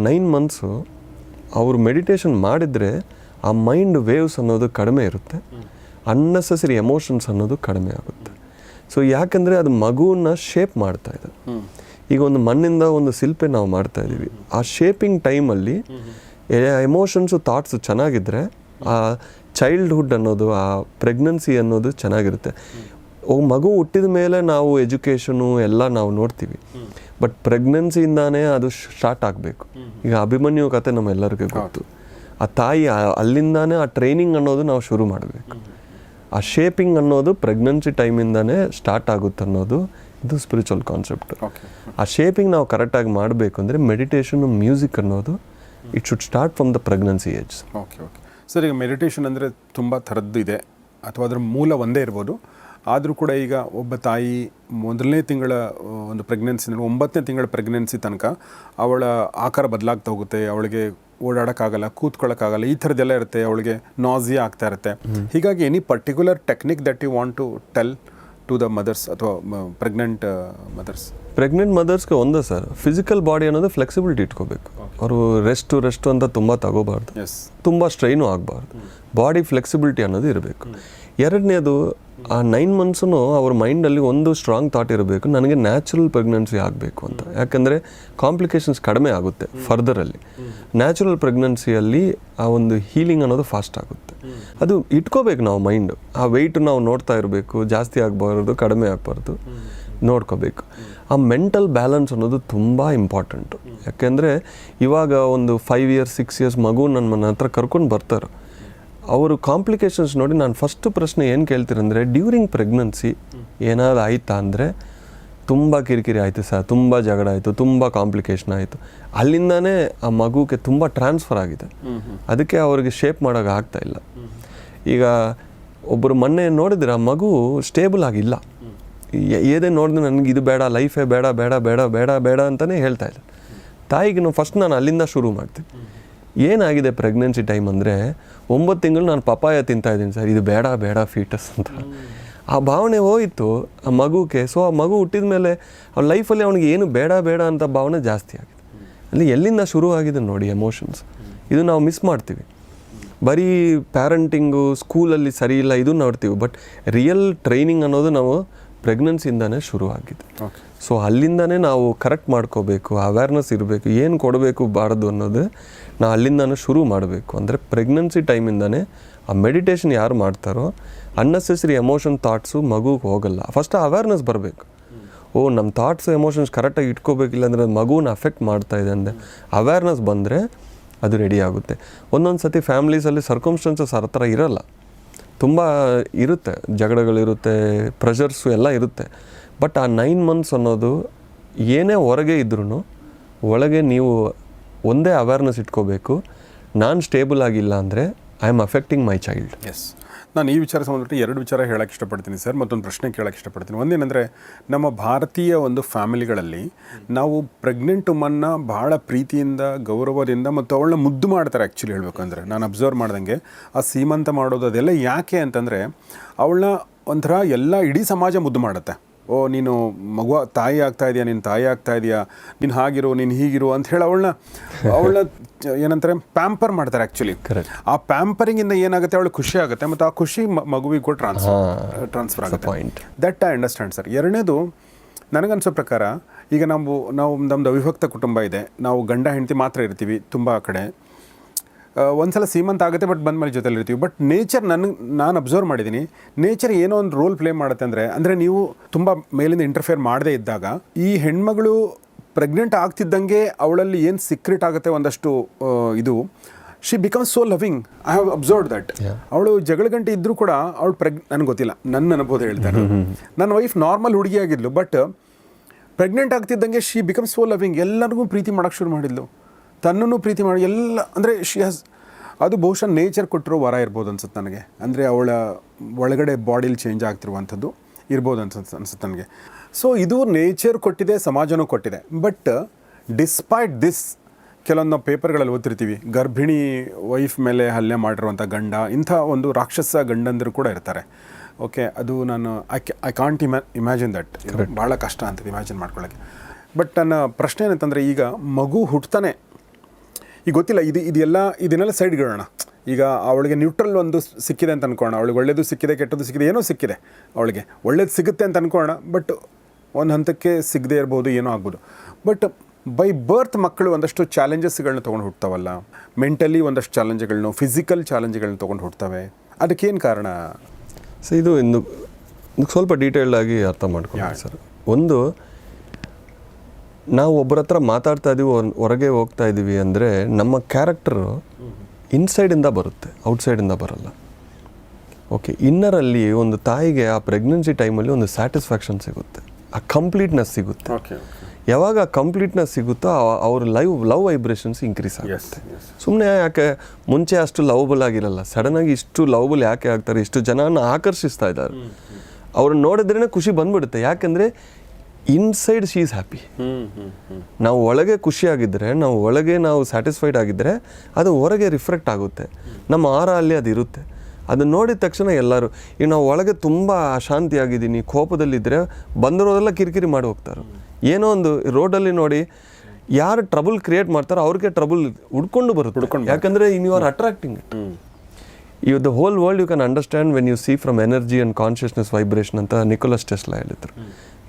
ನೈನ್ ಮಂತ್ಸು ಅವರು ಮೆಡಿಟೇಷನ್ ಮಾಡಿದರೆ ಆ ಮೈಂಡ್ ವೇವ್ಸ್ ಅನ್ನೋದು ಕಡಿಮೆ ಇರುತ್ತೆ. ಅನ್ನೆಸಸರಿ ಎಮೋಷನ್ಸ್ ಅನ್ನೋದು ಕಡಿಮೆ ಆಗುತ್ತೆ. ಸೊ ಯಾಕಂದರೆ ಅದು ಮಗುವನ್ನ ಶೇಪ್ ಮಾಡ್ತಾ ಇದೆ. ಈಗ ಒಂದು ಮಣ್ಣಿಂದ ಒಂದು ಶಿಲ್ಪೆ ನಾವು ಮಾಡ್ತಾ ಇದ್ದೀವಿ. ಆ ಶೇಪಿಂಗ್ ಟೈಮಲ್ಲಿ ಎಮೋಷನ್ಸು ಥಾಟ್ಸು ಚೆನ್ನಾಗಿದ್ದರೆ ಆ ಚೈಲ್ಡ್ಹುಡ್ ಅನ್ನೋದು ಆ ಪ್ರೆಗ್ನೆನ್ಸಿ ಅನ್ನೋದು ಚೆನ್ನಾಗಿರುತ್ತೆ. ಮಗು ಹುಟ್ಟಿದ ಮೇಲೆ ನಾವು ಎಜುಕೇಷನು ಎಲ್ಲ ನಾವು ನೋಡ್ತೀವಿ. ಬಟ್ ಪ್ರೆಗ್ನೆನ್ಸಿಯಿಂದಾನೇ ಅದು ಸ್ಟಾರ್ಟ್ ಆಗಬೇಕು. ಈಗ ಅಭಿಮನ್ಯು ಕತೆ ನಮ್ಮೆಲ್ಲರಿಗೂ ಗೊತ್ತು. ಆ ತಾಯಿ ಅಲ್ಲಿಂದಾನೇ ಆ ಟ್ರೈನಿಂಗ್ ಅನ್ನೋದು ನಾವು ಶುರು ಮಾಡಬೇಕು. ಆ ಶೇಪಿಂಗ್ ಅನ್ನೋದು ಪ್ರೆಗ್ನೆನ್ಸಿ ಟೈಮಿಂದನೇ ಸ್ಟಾರ್ಟ್ ಆಗುತ್ತೆ ಅನ್ನೋದು ಇದು ಸ್ಪಿರಿಚುವಲ್ ಕಾನ್ಸೆಪ್ಟ್ ಆ ಶೇಪಿಂಗ್ ನಾವು ಕರೆಕ್ಟಾಗಿ ಮಾಡಬೇಕು ಅಂದರೆ ಮೆಡಿಟೇಷನ್ ಮ್ಯೂಸಿಕ್ ಅನ್ನೋದು it should start from the pregnancy age okay okay sir ಈಗ ಮೆಡಿಟೇಷನ್ ಅಂದರೆ ತುಂಬ ಥರದ್ದು ಇದೆ. ಅಥವಾ ಅದರ ಮೂಲ ಒಂದೇ ಇರ್ಬೋದು. ಆದರೂ ಕೂಡ ಈಗ ಒಬ್ಬ ತಾಯಿ ಮೊದಲನೇ ತಿಂಗಳ ಒಂದು ಪ್ರೆಗ್ನೆನ್ಸಿ ಒಂಬತ್ತನೇ ತಿಂಗಳ ಪ್ರೆಗ್ನೆನ್ಸಿ ತನಕ ಅವಳ ಆಕಾರ ಬದಲಾಗ್ತಾ ಹೋಗುತ್ತೆ. ಅವಳಿಗೆ ಓಡಾಡೋಕ್ಕಾಗಲ್ಲ ಕೂತ್ಕೊಳ್ಳೋಕ್ಕಾಗಲ್ಲ ಈ ಥರದ್ದೆಲ್ಲ ಇರುತ್ತೆ ಅವಳಿಗೆ ನಾಸಿಯಾ ಆಗ್ತಾ ಇರುತ್ತೆ. ಹೀಗಾಗಿ any particular technique that you want to tell to the mothers ಅಥವಾ ಪ್ರೆಗ್ನೆಂಟ್ ಮದರ್ಸ್ ಪ್ರೆಗ್ನೆಂಟ್ ಮದರ್ಸ್ಗೆ ಒಂದೇ ಸರ್ ಫಿಸಿಕಲ್ ಬಾಡಿ ಅನ್ನೋದು ಫ್ಲೆಕ್ಸಿಬಿಲಿಟಿ ಇಟ್ಕೋಬೇಕು. ಅವರು ರೆಸ್ಟು ರೆಸ್ಟು ಅಂತ ತುಂಬ ತಗೋಬಾರ್ದು. ಎಸ್ ತುಂಬ ಸ್ಟ್ರೈನು ಆಗಬಾರ್ದು. ಬಾಡಿ ಫ್ಲೆಕ್ಸಿಬಿಲಿಟಿ ಅನ್ನೋದು ಇರಬೇಕು. ಎರಡನೇದು ಆ ನೈನ್ ಮಂತ್ಸೂ ಅವ್ರ ಮೈಂಡಲ್ಲಿ ಒಂದು ಸ್ಟ್ರಾಂಗ್ ಥಾಟ್ ಇರಬೇಕು ನನಗೆ ನ್ಯಾಚುರಲ್ ಪ್ರೆಗ್ನೆನ್ಸಿ ಆಗಬೇಕು ಅಂತ. ಯಾಕಂದರೆ ಕಾಂಪ್ಲಿಕೇಶನ್ಸ್ ಕಡಿಮೆ ಆಗುತ್ತೆ ಫರ್ದರಲ್ಲಿ ನ್ಯಾಚುರಲ್ ಪ್ರೆಗ್ನೆನ್ಸಿಯಲ್ಲಿ ಆ ಒಂದು ಹೀಲಿಂಗ್ ಅನ್ನೋದು ಫಾಸ್ಟ್ ಆಗುತ್ತೆ. ಅದು ಇಟ್ಕೋಬೇಕು ನಾವು ಮೈಂಡ್ ಆ ವೆಯ್ಟ್ ನಾವು ನೋಡ್ತಾ ಇರಬೇಕು ಜಾಸ್ತಿ ಆಗಬಾರ್ದು ಕಡಿಮೆ ಆಗಬಾರ್ದು ನೋಡ್ಕೋಬೇಕು. ಆ ಮೆಂಟಲ್ ಬ್ಯಾಲೆನ್ಸ್ ಅನ್ನೋದು ತುಂಬ ಇಂಪಾರ್ಟೆಂಟು ಯಾಕೆಂದರೆ ಇವಾಗ ಒಂದು ಫೈವ್ ಇಯರ್ಸ್ ಸಿಕ್ಸ್ ಇಯರ್ಸ್ ಮಗು ನನ್ನ ಮನೆ ಹತ್ರ ಕರ್ಕೊಂಡು ಬರ್ತಾರೆ. ಅವರು ಕಾಂಪ್ಲಿಕೇಶನ್ಸ್ ನೋಡಿ ನಾನು ಫಸ್ಟ್ ಪ್ರಶ್ನೆ ಏನು ಕೇಳ್ತೀರಂದರೆ ಡ್ಯೂರಿಂಗ್ ಪ್ರೆಗ್ನೆನ್ಸಿ ಏನಾದ್ರು ಆಯ್ತಾ ಅಂದರೆ, ತುಂಬ ಕಿರಿಕಿರಿ ಆಯಿತು ಸರ್, ತುಂಬ ಜಗಳ ಆಯಿತು, ತುಂಬ ಕಾಂಪ್ಲಿಕೇಶನ್ ಆಯಿತು. ಅಲ್ಲಿಂದನೇ ಆ ಮಗುಗೆ ತುಂಬ ಟ್ರಾನ್ಸ್ಫರ್ ಆಗಿದೆ. ಅದಕ್ಕೆ ಅವ್ರಿಗೆ ಶೇಪ್ ಮಾಡೋಕೆ ಆಗ್ತಾ ಇಲ್ಲ. ಈಗ ಒಬ್ಬರು ಮೊನ್ನೆ ನೋಡಿದ್ರೆ ಆ ಮಗು ಸ್ಟೇಬಲ್ ಆಗಿಲ್ಲ. ಏದೇ ನೋಡಿದ್ರೆ ನನಗೆ ಇದು ಬೇಡ ಲೈಫೇ ಬೇಡ ಬೇಡ ಬೇಡ ಬೇಡ ಬೇಡ ಅಂತಲೇ ಹೇಳ್ತಾ ಇಲ್ಲ ತಾಯಿಗೆ ನಾವು ಫಸ್ಟ್ ನಾನು ಅಲ್ಲಿಂದ ಶುರು ಮಾಡ್ತೀನಿ ಏನಾಗಿದೆ ಪ್ರೆಗ್ನೆನ್ಸಿ ಟೈಮ್ ಅಂದರೆ ಒಂಬತ್ತು ತಿಂಗಳು ನಾನು ಪಪಾಯ ತಿಂತಾ ಇದ್ದೀನಿ ಸರ್ ಇದು ಬೇಡ ಬೇಡ ಫೀಟಸ್ ಅಂತ. ಆ ಭಾವನೆ ಹೋಯಿತು ಆ ಮಗುಗೆ. ಸೊ ಆ ಮಗು ಹುಟ್ಟಿದ ಮೇಲೆ ಅವ್ರ ಲೈಫಲ್ಲಿ ಅವನಿಗೆ ಏನು ಬೇಡ ಬೇಡ ಅಂತ ಭಾವನೆ ಜಾಸ್ತಿ ಆಗಿದೆ. ಅಲ್ಲಿ ಎಲ್ಲಿಂದ ಶುರು ಆಗಿದೆ ನೋಡಿ ಎಮೋಷನ್ಸ್ ಇದು ನಾವು ಮಿಸ್ ಮಾಡ್ತೀವಿ. ಬರೀ ಪ್ಯಾರೆಂಟಿಂಗು ಸ್ಕೂಲಲ್ಲಿ ಸರಿ ಇಲ್ಲ ಇದು ನೋಡ್ತೀವಿ. ಬಟ್ ರಿಯಲ್ ಟ್ರೈನಿಂಗ್ ಅನ್ನೋದು ನಾವು ಪ್ರೆಗ್ನೆನ್ಸಿಯಿಂದನೇ ಶುರು ಆಗಿದೆ. ಸೊ ಅಲ್ಲಿಂದನೇ ನಾವು ಕರೆಕ್ಟ್ ಮಾಡ್ಕೋಬೇಕು ಅವೇರ್ನೆಸ್ ಇರಬೇಕು ಏನು ಕೊಡಬೇಕು ಬಾರದು ಅನ್ನೋದು ನಾವು ಅಲ್ಲಿಂದ ಶುರು ಮಾಡಬೇಕು. ಅಂದರೆ ಪ್ರೆಗ್ನೆನ್ಸಿ ಟೈಮಿಂದನೇ ಆ ಮೆಡಿಟೇಷನ್ ಯಾರು ಮಾಡ್ತಾರೋ ಅನ್ನೆಸೆಸರಿ ಎಮೋಷನ್ ಥಾಟ್ಸು ಮಗುಗೆ ಹೋಗಲ್ಲ. ಫಸ್ಟ್ ಅವೇರ್ನೆಸ್ ಬರಬೇಕು. ಓ ನಮ್ಮ ಥಾಟ್ಸ್ ಎಮೋಷನ್ಸ್ ಕರೆಕ್ಟಾಗಿ ಇಟ್ಕೋಬೇಕಿಲ್ಲ ಅಂದರೆ ಮಗುನ ಅಫೆಕ್ಟ್ ಮಾಡ್ತಾ ಇದೆ ಅಂದರೆ ಅವೇರ್ನೆಸ್ ಬಂದರೆ ಅದು ರೆಡಿ ಆಗುತ್ತೆ. ಒಂದೊಂದು ಸತಿ ಫ್ಯಾಮ್ಲೀಸಲ್ಲಿ ಸರ್ಕಮ್ಸ್ಟೆನ್ಸಸ್ ಆ ಥರ ಇರಲ್ಲ. ತುಂಬ ಇರುತ್ತೆ. ಜಗಳಗಳಿರುತ್ತೆ ಪ್ರೆಷರ್ಸು ಎಲ್ಲ ಇರುತ್ತೆ. ಬಟ್ ಆ ನೈನ್ ಮಂತ್ಸ್ ಅನ್ನೋದು ಏನೇ ಹೊರಗೆ ಇದ್ರೂ ಒಳಗೆ ನೀವು ಒಂದೇ ಅವೇರ್ನೆಸ್ ಇಟ್ಕೋಬೇಕು. ನಾನು ಸ್ಟೇಬಲ್ ಆಗಿಲ್ಲ ಅಂದರೆ I am affecting my child yes ನಾನು ಈ ವಿಚಾರ ಸಂಬಂಧಪಟ್ಟು ಎರಡು ವಿಚಾರ ಹೇಳಕ್ಕೆ ಇಷ್ಟಪಡ್ತೀನಿ ಸರ್, ಮತ್ತೊಂದು ಪ್ರಶ್ನೆ ಕೇಳಕ್ಕೆ ಇಷ್ಟಪಡ್ತೀನಿ. ಒಂದೇನೆಂದರೆ, ನಮ್ಮ ಭಾರತೀಯ ಒಂದು ಫ್ಯಾಮಿಲಿಗಳಲ್ಲಿ ನಾವು ಪ್ರೆಗ್ನೆಂಟ್ ಉಮನ್ನ ಭಾಳ ಪ್ರೀತಿಯಿಂದ, ಗೌರವದಿಂದ ಮತ್ತು ಅವಳನ್ನ ಮುದ್ದು ಮಾಡ್ತಾರೆ ಆ್ಯಕ್ಚುಲಿ ಹೇಳಬೇಕಂದ್ರೆ. ನಾನು ಅಬ್ಸರ್ವ್ ಮಾಡ್ದಂಗೆ ಆ ಸೀಮಂತ ಮಾಡೋದು ಅದೆಲ್ಲ ಯಾಕೆ ಅಂತಂದರೆ, ಅವಳನ್ನ ಒಂಥರ ಎಲ್ಲ ಇಡೀ ಸಮಾಜ ಮುದ್ದು ಮಾಡುತ್ತೆ. ಓ ನೀನು ಮಗು ತಾಯಿ ಆಗ್ತಾ ಇದೆಯಾ ನಿನ್ನ ತಾಯಿ ಆಗ್ತಾ ಇದೆಯಾ ನೀನು ಹಾಗಿರು ನೀನು ಹೀಗಿರು ಅಂತ ಹೇಳಿ ಅವಳನ್ನ ಅವಳನ್ನ ಏನಂತಾರೆ ಪ್ಯಾಂಪರ್ ಮಾಡ್ತಾರೆ ಆ್ಯಕ್ಚುಲಿ. ಆ ಪ್ಯಾಂಪರಿಂಗಿಂದ ಏನಾಗುತ್ತೆ ಅವಳು ಖುಷಿ ಆಗುತ್ತೆ ಮತ್ತು ಆ ಖುಷಿ ಮಗುವಿಗೆ ಕೂಡ ಟ್ರಾನ್ಸ್ಫರ್ ಟ್ರಾನ್ಸ್ಫರ್ ಆಗುತ್ತೆ. ದಟ್ ಐ ಅಂಡರ್ಸ್ಟ್ಯಾಂಡ್ ಸರ್ ಎರಡನೇದು ನನಗನ್ಸೋ ಪ್ರಕಾರ ಈಗ ನಾವು ನಾವು ನಮ್ಮದು ಅವಿಭಕ್ತ ಕುಟುಂಬ ಇದೆ. ನಾವು ಗಂಡ ಹೆಂಡತಿ ಮಾತ್ರ ಇರ್ತೀವಿ ತುಂಬ ಕಡೆ. ಒಂದ್ಸಲ ಸೀಮಂತ ಆಗುತ್ತೆ ಬಟ್ ಬಂದ ಮೇಲೆ ಜೊತೆಲಿ ಇರ್ತೀವಿ ಬಟ್ ನೇಚರ್ ನನಗೆ ನಾನು ಅಬ್ಸರ್ವ್ ಮಾಡಿದ್ದೀನಿ ನೇಚರ್ ಏನೋ ಒಂದು ರೋಲ್ ಪ್ಲೇ ಮಾಡುತ್ತೆ ಅಂದರೆ ಅಂದರೆ ನೀವು ತುಂಬ ಮೇಲಿಂದ ಇಂಟರ್ಫೇರ್ ಮಾಡದೇ ಇದ್ದಾಗ ಈ ಹೆಣ್ಮಗಳು ಪ್ರೆಗ್ನೆಂಟ್ ಆಗ್ತಿದ್ದಂಗೆ ಅವಳಲ್ಲಿ ಏನು ಸೀಕ್ರೆಟ್ ಆಗುತ್ತೆ ಒಂದಷ್ಟು ಇದು she becomes so loving I have observe that ಅವಳು ಜಗಳ ಗಂಟೆ ಇದ್ರೂ ಕೂಡ ಅವಳು ಪ್ರೆಗ್ ನನಗೆ ಗೊತ್ತಿಲ್ಲ. ನನ್ನ ಅನುಭವ ಹೇಳ್ತಾರೆ ನನ್ನ ವೈಫ್ ನಾರ್ಮಲ್ ಹುಡುಗಿಯಾಗಿದ್ಲು ಬಟ್ ಪ್ರೆಗ್ನೆಂಟ್ ಆಗ್ತಿದ್ದಂಗೆ ಶಿ ಬಿಕಮ್ಸ್ ಸೋ ಲವಿಂಗ್ ಎಲ್ಲರಿಗೂ ಪ್ರೀತಿ ಮಾಡೋಕ್ಕೆ ಶುರು ಮಾಡಿದ್ಲು. ತನ್ನನ್ನು ಪ್ರೀತಿ ಮಾಡಿ ಎಲ್ಲ ಅಂದರೆ ಶಿ ಹ್ಯಾಸ್ ಅದು ಬಹುಶಃ ನೇಚರ್ ಕೊಟ್ಟಿರೋ ವರ ಇರ್ಬೋದು ಅನ್ಸುತ್ತೆ ನನಗೆ. ಅಂದರೆ ಅವಳ ಒಳಗಡೆ ಬಾಡಿಲಿ ಚೇಂಜ್ ಆಗ್ತಿರುವಂಥದ್ದು ಇರ್ಬೋದು ಅನ್ಸುತ್ತೆ ಅನ್ಸುತ್ತೆ ನನಗೆ. ಸೊ ಇದು ನೇಚರ್ ಕೊಟ್ಟಿದೆ ಸಮಾಜನೂ ಕೊಟ್ಟಿದೆ. ಬಟ್ ಡಿಸ್ಪೈಟ್ ದಿಸ್ ಕೆಲವೊಂದು ನಾವು ಪೇಪರ್ಗಳಲ್ಲಿ ಓದ್ತಿರ್ತೀವಿ. ಗರ್ಭಿಣಿ ವೈಫ್ ಮೇಲೆ ಹಲ್ಲೆ ಮಾಡಿರುವಂಥ ಗಂಡ ಇಂಥ ಒಂದು ರಾಕ್ಷಸ ಗಂಡಂದರು ಕೂಡ ಇರ್ತಾರೆ. ಓಕೆ ಅದು ನಾನು I I can't ima imagine that ಭಾಳ ಕಷ್ಟ ಅಂತ ಇಮ್ಯಾಜಿನ್ ಮಾಡ್ಕೊಳ್ಳೋಕ್ಕೆ ಬಟ್ ನನ್ನ ಪ್ರಶ್ನೆ ಏನಂತಂದರೆ ಈಗ ಮಗು ಹುಟ್ತಾನೆ ಈಗ ಗೊತ್ತಿಲ್ಲ ಇದು ಇದೆಲ್ಲ ಇದನ್ನೆಲ್ಲ ಸೈಡ್ಗಿಡೋಣ ಈಗ ಅವಳಿಗೆ ನ್ಯೂಟ್ರಲ್ ಒಂದು ಸಿಕ್ಕಿದೆ ಅಂತ ಅನ್ಕೋಣ ಅವಳಿಗೆ ಒಳ್ಳೇದು ಸಿಕ್ಕಿದೆ ಕೆಟ್ಟದ್ದು ಸಿಕ್ಕಿದೆ ಏನೋ ಸಿಕ್ಕಿದೆ ಅವಳಿಗೆ. ಒಳ್ಳೇದು ಸಿಗುತ್ತೆ ಅಂತ ಅನ್ಕೋಣ ಬಟ್ ಒಂದು ಹಂತಕ್ಕೆ ಸಿಗದೇ ಇರ್ಬೋದು ಏನೋ ಆಗ್ಬೋದು. ಬಟ್ ಬೈ ಬರ್ತ್ ಮಕ್ಕಳು ಒಂದಷ್ಟು ಚಾಲೆಂಜಸ್ಗಳನ್ನ ತೊಗೊಂಡು ಹುಡ್ತಾವಲ್ಲ ಮೆಂಟಲಿ ಒಂದಷ್ಟು ಚಾಲೆಂಜ್ಗಳನ್ನು ಫಿಸಿಕಲ್ ಚಾಲೆಂಜ್ಗಳನ್ನ ತೊಗೊಂಡು ಹುಡ್ತವೆ ಅದಕ್ಕೇನು ಕಾರಣ? ಸೊ ಇದು ಇನ್ನು ಸ್ವಲ್ಪ ಡೀಟೇಲ್ಡ್ ಆಗಿ ಅರ್ಥ ಮಾಡ್ಕೊಳ್ಳಿ ಸರ್. ಒಂದು ನಾವು ಒಬ್ಬರ ಹತ್ರ ಮಾತಾಡ್ತಾ ಇದ್ದೀವಿ ಹೊರಗೆ ಹೋಗ್ತಾ ಇದ್ದೀವಿ ಅಂದರೆ ನಮ್ಮ ಕ್ಯಾರೆಕ್ಟರು ಇನ್ಸೈಡಿಂದ ಬರುತ್ತೆ ಔಟ್ಸೈಡಿಂದ ಬರಲ್ಲ. ಓಕೆ ಇನ್ನರಲ್ಲಿ ಒಂದು ತಾಯಿಗೆ ಆ ಪ್ರೆಗ್ನೆನ್ಸಿ ಟೈಮಲ್ಲಿ ಒಂದು ಸ್ಯಾಟಿಸ್ಫ್ಯಾಕ್ಷನ್ ಸಿಗುತ್ತೆ ಆ ಕಂಪ್ಲೀಟ್ನೆಸ್ ಸಿಗುತ್ತೆ. ಯಾವಾಗ ಕಂಪ್ಲೀಟ್ನೆಸ್ ಸಿಗುತ್ತೋ ಆ- ಅವ್ರ ಲೈವ್ ಲವ್ ವೈಬ್ರೇಷನ್ಸ್ ಇನ್ಕ್ರೀಸ್ ಆಗುತ್ತೆ. ಸುಮ್ಮನೆ ಯಾಕೆ ಮುಂಚೆ ಅಷ್ಟು ಲವಬಲ್ ಆಗಿರಲ್ಲ ಸಡನ್ನಾಗಿ ಇಷ್ಟು ಲವಬಲ್ ಯಾಕೆ ಆಗ್ತಾರೆ ಇಷ್ಟು ಜನನ ಆಕರ್ಷಿಸ್ತಾ ಇದ್ದಾರೆ. ಅವ್ರನ್ನ ನೋಡಿದ್ರೇ ಖುಷಿ ಬಂದ್ಬಿಡುತ್ತೆ. ಯಾಕೆಂದರೆ ಇನ್ಸೈಡ್ ಶೀ ಈಸ್ ಹ್ಯಾಪಿ ನಾವು ಒಳಗೆ ಖುಷಿಯಾಗಿದ್ದರೆ ನಾವು ಒಳಗೆ ನಾವು ಸ್ಯಾಟಿಸ್ಫೈಡ್ ಆಗಿದ್ದರೆ ಅದು ಹೊರಗೆ ರಿಫ್ಲೆಕ್ಟ್ ಆಗುತ್ತೆ. ನಮ್ಮ ಆರ ಅಲ್ಲಿ ಅದು ಇರುತ್ತೆ. ಅದನ್ನ ನೋಡಿದ ತಕ್ಷಣ ಎಲ್ಲರೂ ಈಗ ನಾವು ಒಳಗೆ ತುಂಬ ಅಶಾಂತಿಯಾಗಿದ್ದೀನಿ ಕೋಪದಲ್ಲಿದ್ದರೆ ಬಂದಿರೋದೆಲ್ಲ ಕಿರಿಕಿರಿ ಮಾಡಿ ಹೋಗ್ತಾರೆ. ಏನೋ ಒಂದು ರೋಡಲ್ಲಿ ನೋಡಿ ಯಾರು ಟ್ರಬಲ್ ಕ್ರಿಯೇಟ್ ಮಾಡ್ತಾರೋ ಅವ್ರಿಗೆ ಟ್ರಬಲ್ ಹುಡ್ಕೊಂಡು ಬರುತ್ತೆ. ಹುಡ್ಕೊಂಡು ಯಾಕಂದರೆ in you are attracting it you the whole world you can understand when you see from energy and consciousness vibration ಅಂತ ನಿಕೋಲಸ್ ಟೆಸ್ಲಾ ಹೇಳಿದ್ರು.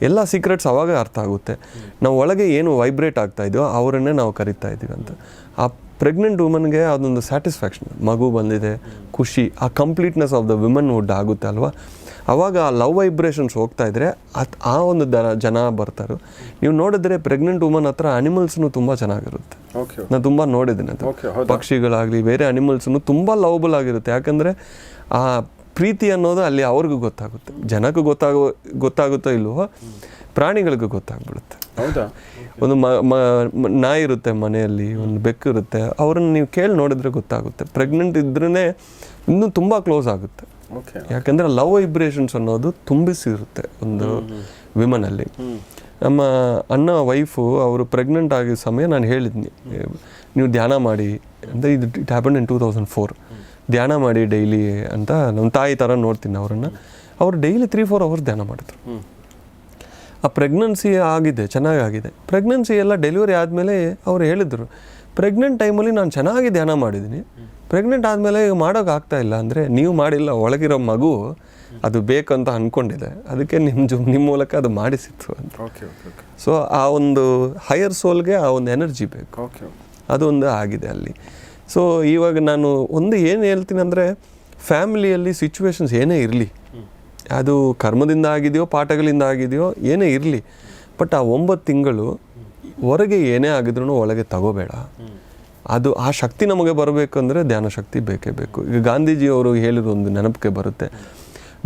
ಎಲ್ಲ ಸೀಕ್ರೆಟ್ಸ್ ಅವಾಗ ಅರ್ಥ ಆಗುತ್ತೆ. ನಾವು ಒಳಗೆ ಏನು ವೈಬ್ರೇಟ್ ಆಗ್ತಾ ಇದೆಯೋ ಅವರನ್ನೇ ನಾವು ಕರಿತಾ ಇದ್ದೀವಿ ಅಂತ. ಆ ಪ್ರೆಗ್ನೆಂಟ್ ವುಮನ್ಗೆ ಅದೊಂದು ಸ್ಯಾಟಿಸ್ಫ್ಯಾಕ್ಷನ್ ಮಗು ಬಂದಿದೆ ಖುಷಿ ಆ completeness of the womanhood ಆಗುತ್ತೆ ಅಲ್ವಾ? ಅವಾಗ ಆ ಲವ್ ವೈಬ್ರೇಷನ್ಸ್ ಹೋಗ್ತಾ ಇದ್ದರೆ ಅತ್ ಆ ಒಂದು ದರ ಜನ ಬರ್ತಾರೆ. ನೀವು ನೋಡಿದ್ರೆ ಪ್ರೆಗ್ನೆಂಟ್ ವುಮನ್ ಹತ್ರ ಅನಿಮಲ್ಸ್ನು ತುಂಬ ಚೆನ್ನಾಗಿರುತ್ತೆ. ನಾನು ತುಂಬ ನೋಡಿದ್ದೀನಿ ಅದು. ಪಕ್ಷಿಗಳಾಗಲಿ ಬೇರೆ ಅನಿಮಲ್ಸ್ನು ತುಂಬ ಲವಬಲ್ ಆಗಿರುತ್ತೆ. ಯಾಕಂದರೆ ಆ ಪ್ರೀತಿ ಅನ್ನೋದು ಅಲ್ಲಿ ಅವ್ರಿಗೂ ಗೊತ್ತಾಗುತ್ತೆ. ಜನಕ್ಕೂ ಗೊತ್ತಾಗೋ ಗೊತ್ತಾಗುತ್ತೋ ಇಲ್ವೋ ಪ್ರಾಣಿಗಳಿಗೂ ಗೊತ್ತಾಗ್ಬಿಡುತ್ತೆ. ಹೌದಾ? ಒಂದು ಮ ಮ- ಮ- ನಾಯಿ ಇರುತ್ತೆ ಮನೆಯಲ್ಲಿ ಒಂದು ಬೆಕ್ಕು ಇರುತ್ತೆ ಅವ್ರನ್ನ ನೀವು ಕೇಳಿ ನೋಡಿದ್ರೆ ಗೊತ್ತಾಗುತ್ತೆ. ಪ್ರೆಗ್ನೆಂಟ್ ಇದ್ರೇ ಇನ್ನೂ ತುಂಬ ಕ್ಲೋಸ್ ಆಗುತ್ತೆ. ಓಕೆ. ಯಾಕಂದರೆ ಲವ್ ವೈಬ್ರೇಷನ್ಸ್ ಅನ್ನೋದು ತುಂಬಿಸಿರುತ್ತೆ ಒಂದು ವಿಮನಲ್ಲಿ. ನಮ್ಮ ಅಣ್ಣ ವೈಫು ಅವರು ಪ್ರೆಗ್ನೆಂಟ್ ಆಗಿದ್ದ ಸಮಯ ನಾನು ಹೇಳಿದ್ನಿ. ನೀವು ಧ್ಯಾನ ಮಾಡಿ ಅಂದರೆ ಇದು it happen in two thousand four ಧ್ಯಾನ ಮಾಡಿ ಡೈಲಿ ಅಂತ ನಮ್ಮ ತಾಯಿ ಥರ ನೋಡ್ತೀನಿ ಅವರನ್ನು. ಅವರು ಡೈಲಿ ತ್ರೀ ಫೋರ್ ಅವರ್ಸ್ ಧ್ಯಾನ ಮಾಡಿದ್ರು ಆ ಪ್ರೆಗ್ನೆನ್ಸಿ ಆಗಿದೆ ಚೆನ್ನಾಗಾಗಿದೆ ಪ್ರೆಗ್ನೆನ್ಸಿ ಎಲ್ಲ ಡೆಲಿವರಿ ಆದಮೇಲೆ ಅವ್ರು ಹೇಳಿದರು ಪ್ರೆಗ್ನೆಂಟ್ ಟೈಮಲ್ಲಿ ನಾನು ಚೆನ್ನಾಗಿ ಧ್ಯಾನ ಮಾಡಿದ್ದೀನಿ. ಪ್ರೆಗ್ನೆಂಟ್ ಆದಮೇಲೆ ಮಾಡೋಕೆ ಆಗ್ತಾ ಇಲ್ಲ ಅಂದರೆ ನೀವು ಮಾಡಿಲ್ಲ ಒಳಗಿರೋ ಮಗು ಅದು ಬೇಕಂತ ಅಂದ್ಕೊಂಡಿದೆ ಅದಕ್ಕೆ ನಿಮ್ಮ ಜು ನಿಮ್ಮ ಮೂಲಕ ಅದು ಮಾಡಿಸಿತ್ತು ಅಂತ. ಸೊ ಆ ಒಂದು ಹೈಯರ್ ಸೋಲ್ಗೆ ಆ ಒಂದು ಎನರ್ಜಿ ಬೇಕು. ಓಕೆ ಅದೊಂದು ಆಗಿದೆ ಅಲ್ಲಿ. ಸೊ ಇವಾಗ ನಾನು ಒಂದು ಏನು ಹೇಳ್ತೀನಿ ಅಂದರೆ ಫ್ಯಾಮಿಲಿಯಲ್ಲಿ ಸಿಚುವೇಶನ್ಸ್ ಏನೇ ಇರಲಿ, ಅದು ಕರ್ಮದಿಂದ ಆಗಿದೆಯೋ, ಪಾಠಗಳಿಂದ ಆಗಿದೆಯೋ, ಏನೇ ಇರಲಿ ಬಟ್ ಆ ಒಂಬತ್ತು ತಿಂಗಳು ಹೊರಗೆ ಏನೇ ಆಗಿದ್ರೂ ಒಳಗೆ ತಗೋಬೇಡ. ಅದು ಆ ಶಕ್ತಿ ನಮಗೆ ಬರಬೇಕು ಅಂದರೆ ಧ್ಯಾನ ಶಕ್ತಿ ಬೇಕೇ ಬೇಕು. ಈಗ ಗಾಂಧೀಜಿ ಅವರು ಹೇಳಿರೋ ಒಂದು ನೆನಪಿಗೆ ಬರುತ್ತೆ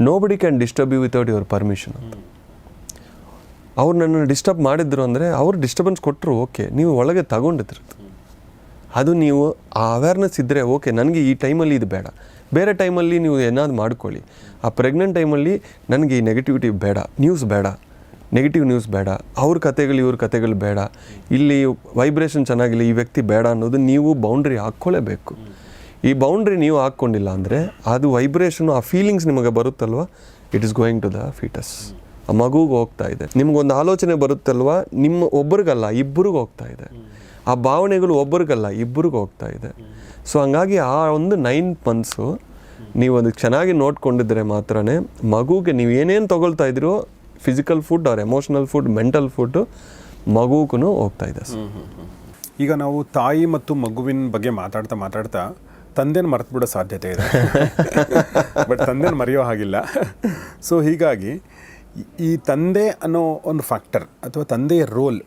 nobody can disturb you without your permission ಅಂತ. ಅವ್ರು ನನ್ನನ್ನು ಡಿಸ್ಟರ್ಬ್ ಮಾಡಿದ್ರು ಅಂದರೆ ಅವ್ರು ಡಿಸ್ಟರ್ಬೆನ್ಸ್ ಕೊಟ್ಟರು ಓಕೆ, ನೀವು ಒಳಗೆ ತಗೊಂಡಿದ್ರು. ಅದು ನೀವು ಆ ಅವೇರ್ನೆಸ್ ಇದ್ದರೆ ಓಕೆ ನನಗೆ ಈ ಟೈಮಲ್ಲಿ ಇದು ಬೇಡ. ಬೇರೆ ಟೈಮಲ್ಲಿ ನೀವು ಏನಾದ್ರು ಮಾಡ್ಕೊಳ್ಳಿ. ಆ ಪ್ರೆಗ್ನೆಂಟ್ ಟೈಮಲ್ಲಿ ನನಗೆ ಈ ನೆಗೆಟಿವಿಟಿ ಬೇಡ ನ್ಯೂಸ್ ಬೇಡ ನೆಗೆಟಿವ್ ನ್ಯೂಸ್ ಬೇಡ, ಅವ್ರ ಕತೆಗಳು, ಇವ್ರ ಕತೆಗಳು ಬೇಡ. ಇಲ್ಲಿ ವೈಬ್ರೇಷನ್ ಚೆನ್ನಾಗಿಲ್ಲ, ಈ ವ್ಯಕ್ತಿ ಬೇಡ ಅನ್ನೋದು ನೀವು ಬೌಂಡ್ರಿ ಹಾಕ್ಕೊಳ್ಳೇಬೇಕು ಈ ಬೌಂಡ್ರಿ ನೀವು ಹಾಕ್ಕೊಂಡಿಲ್ಲ ಅಂದರೆ ಅದು ವೈಬ್ರೇಷನು ಆ ಫೀಲಿಂಗ್ಸ್ ನಿಮಗೆ ಬರುತ್ತಲ್ವ? It is going to the foetus ಆ ಮಗುಗೆ ಹೋಗ್ತಾ ಇದೆ. ನಿಮ್ಗೊಂದು ಆಲೋಚನೆ ಬರುತ್ತಲ್ವ? ನಿಮ್ಮ ಒಬ್ರಿಗಲ್ಲ ಇಬ್ಬರಿಗೂ ಹೋಗ್ತಾ ಇದೆ. ಆ ಭಾವನೆಗಳು ಒಬ್ಬರಿಗಲ್ಲ, ಇಬ್ಬರಿಗೂ ಹೋಗ್ತಾ ಇದೆ. ಸೊ ಹಂಗಾಗಿ ಆ ಒಂದು ನೈನ್ ಮಂತ್ಸು ನೀವು ಅದಕ್ಕೆ ಚೆನ್ನಾಗಿ ನೋಡ್ಕೊಂಡಿದ್ರೆ ಮಾತ್ರನೇ ಮಗುಗೆ ನೀವು ಏನೇನು ತೊಗೊಳ್ತಾ ಇದ್ದೀರೋ physical food or emotional food mental food ಮಗುಗೂ ಹೋಗ್ತಾ ಇದೆ ಈಗ ನಾವು ತಾಯಿ ಮತ್ತು ಮಗುವಿನ ಬಗ್ಗೆ ಮಾತಾಡ್ತಾ ಮಾತಾಡ್ತಾ ತಂದೆನ ಮರೆತು ಬಿಡೋ ಸಾಧ್ಯತೆ ಇದೆ. ಬಟ್ ತಂದೆನ ಮರೆಯೋ ಹಾಗಿಲ್ಲ. ಸೊ ಹೀಗಾಗಿ ಈ- ಈ ತಂದೆ ಅನ್ನೋ ಒಂದು ಫ್ಯಾಕ್ಟರ್ ಅಥವಾ ತಂದೆಯ ರೋಲ್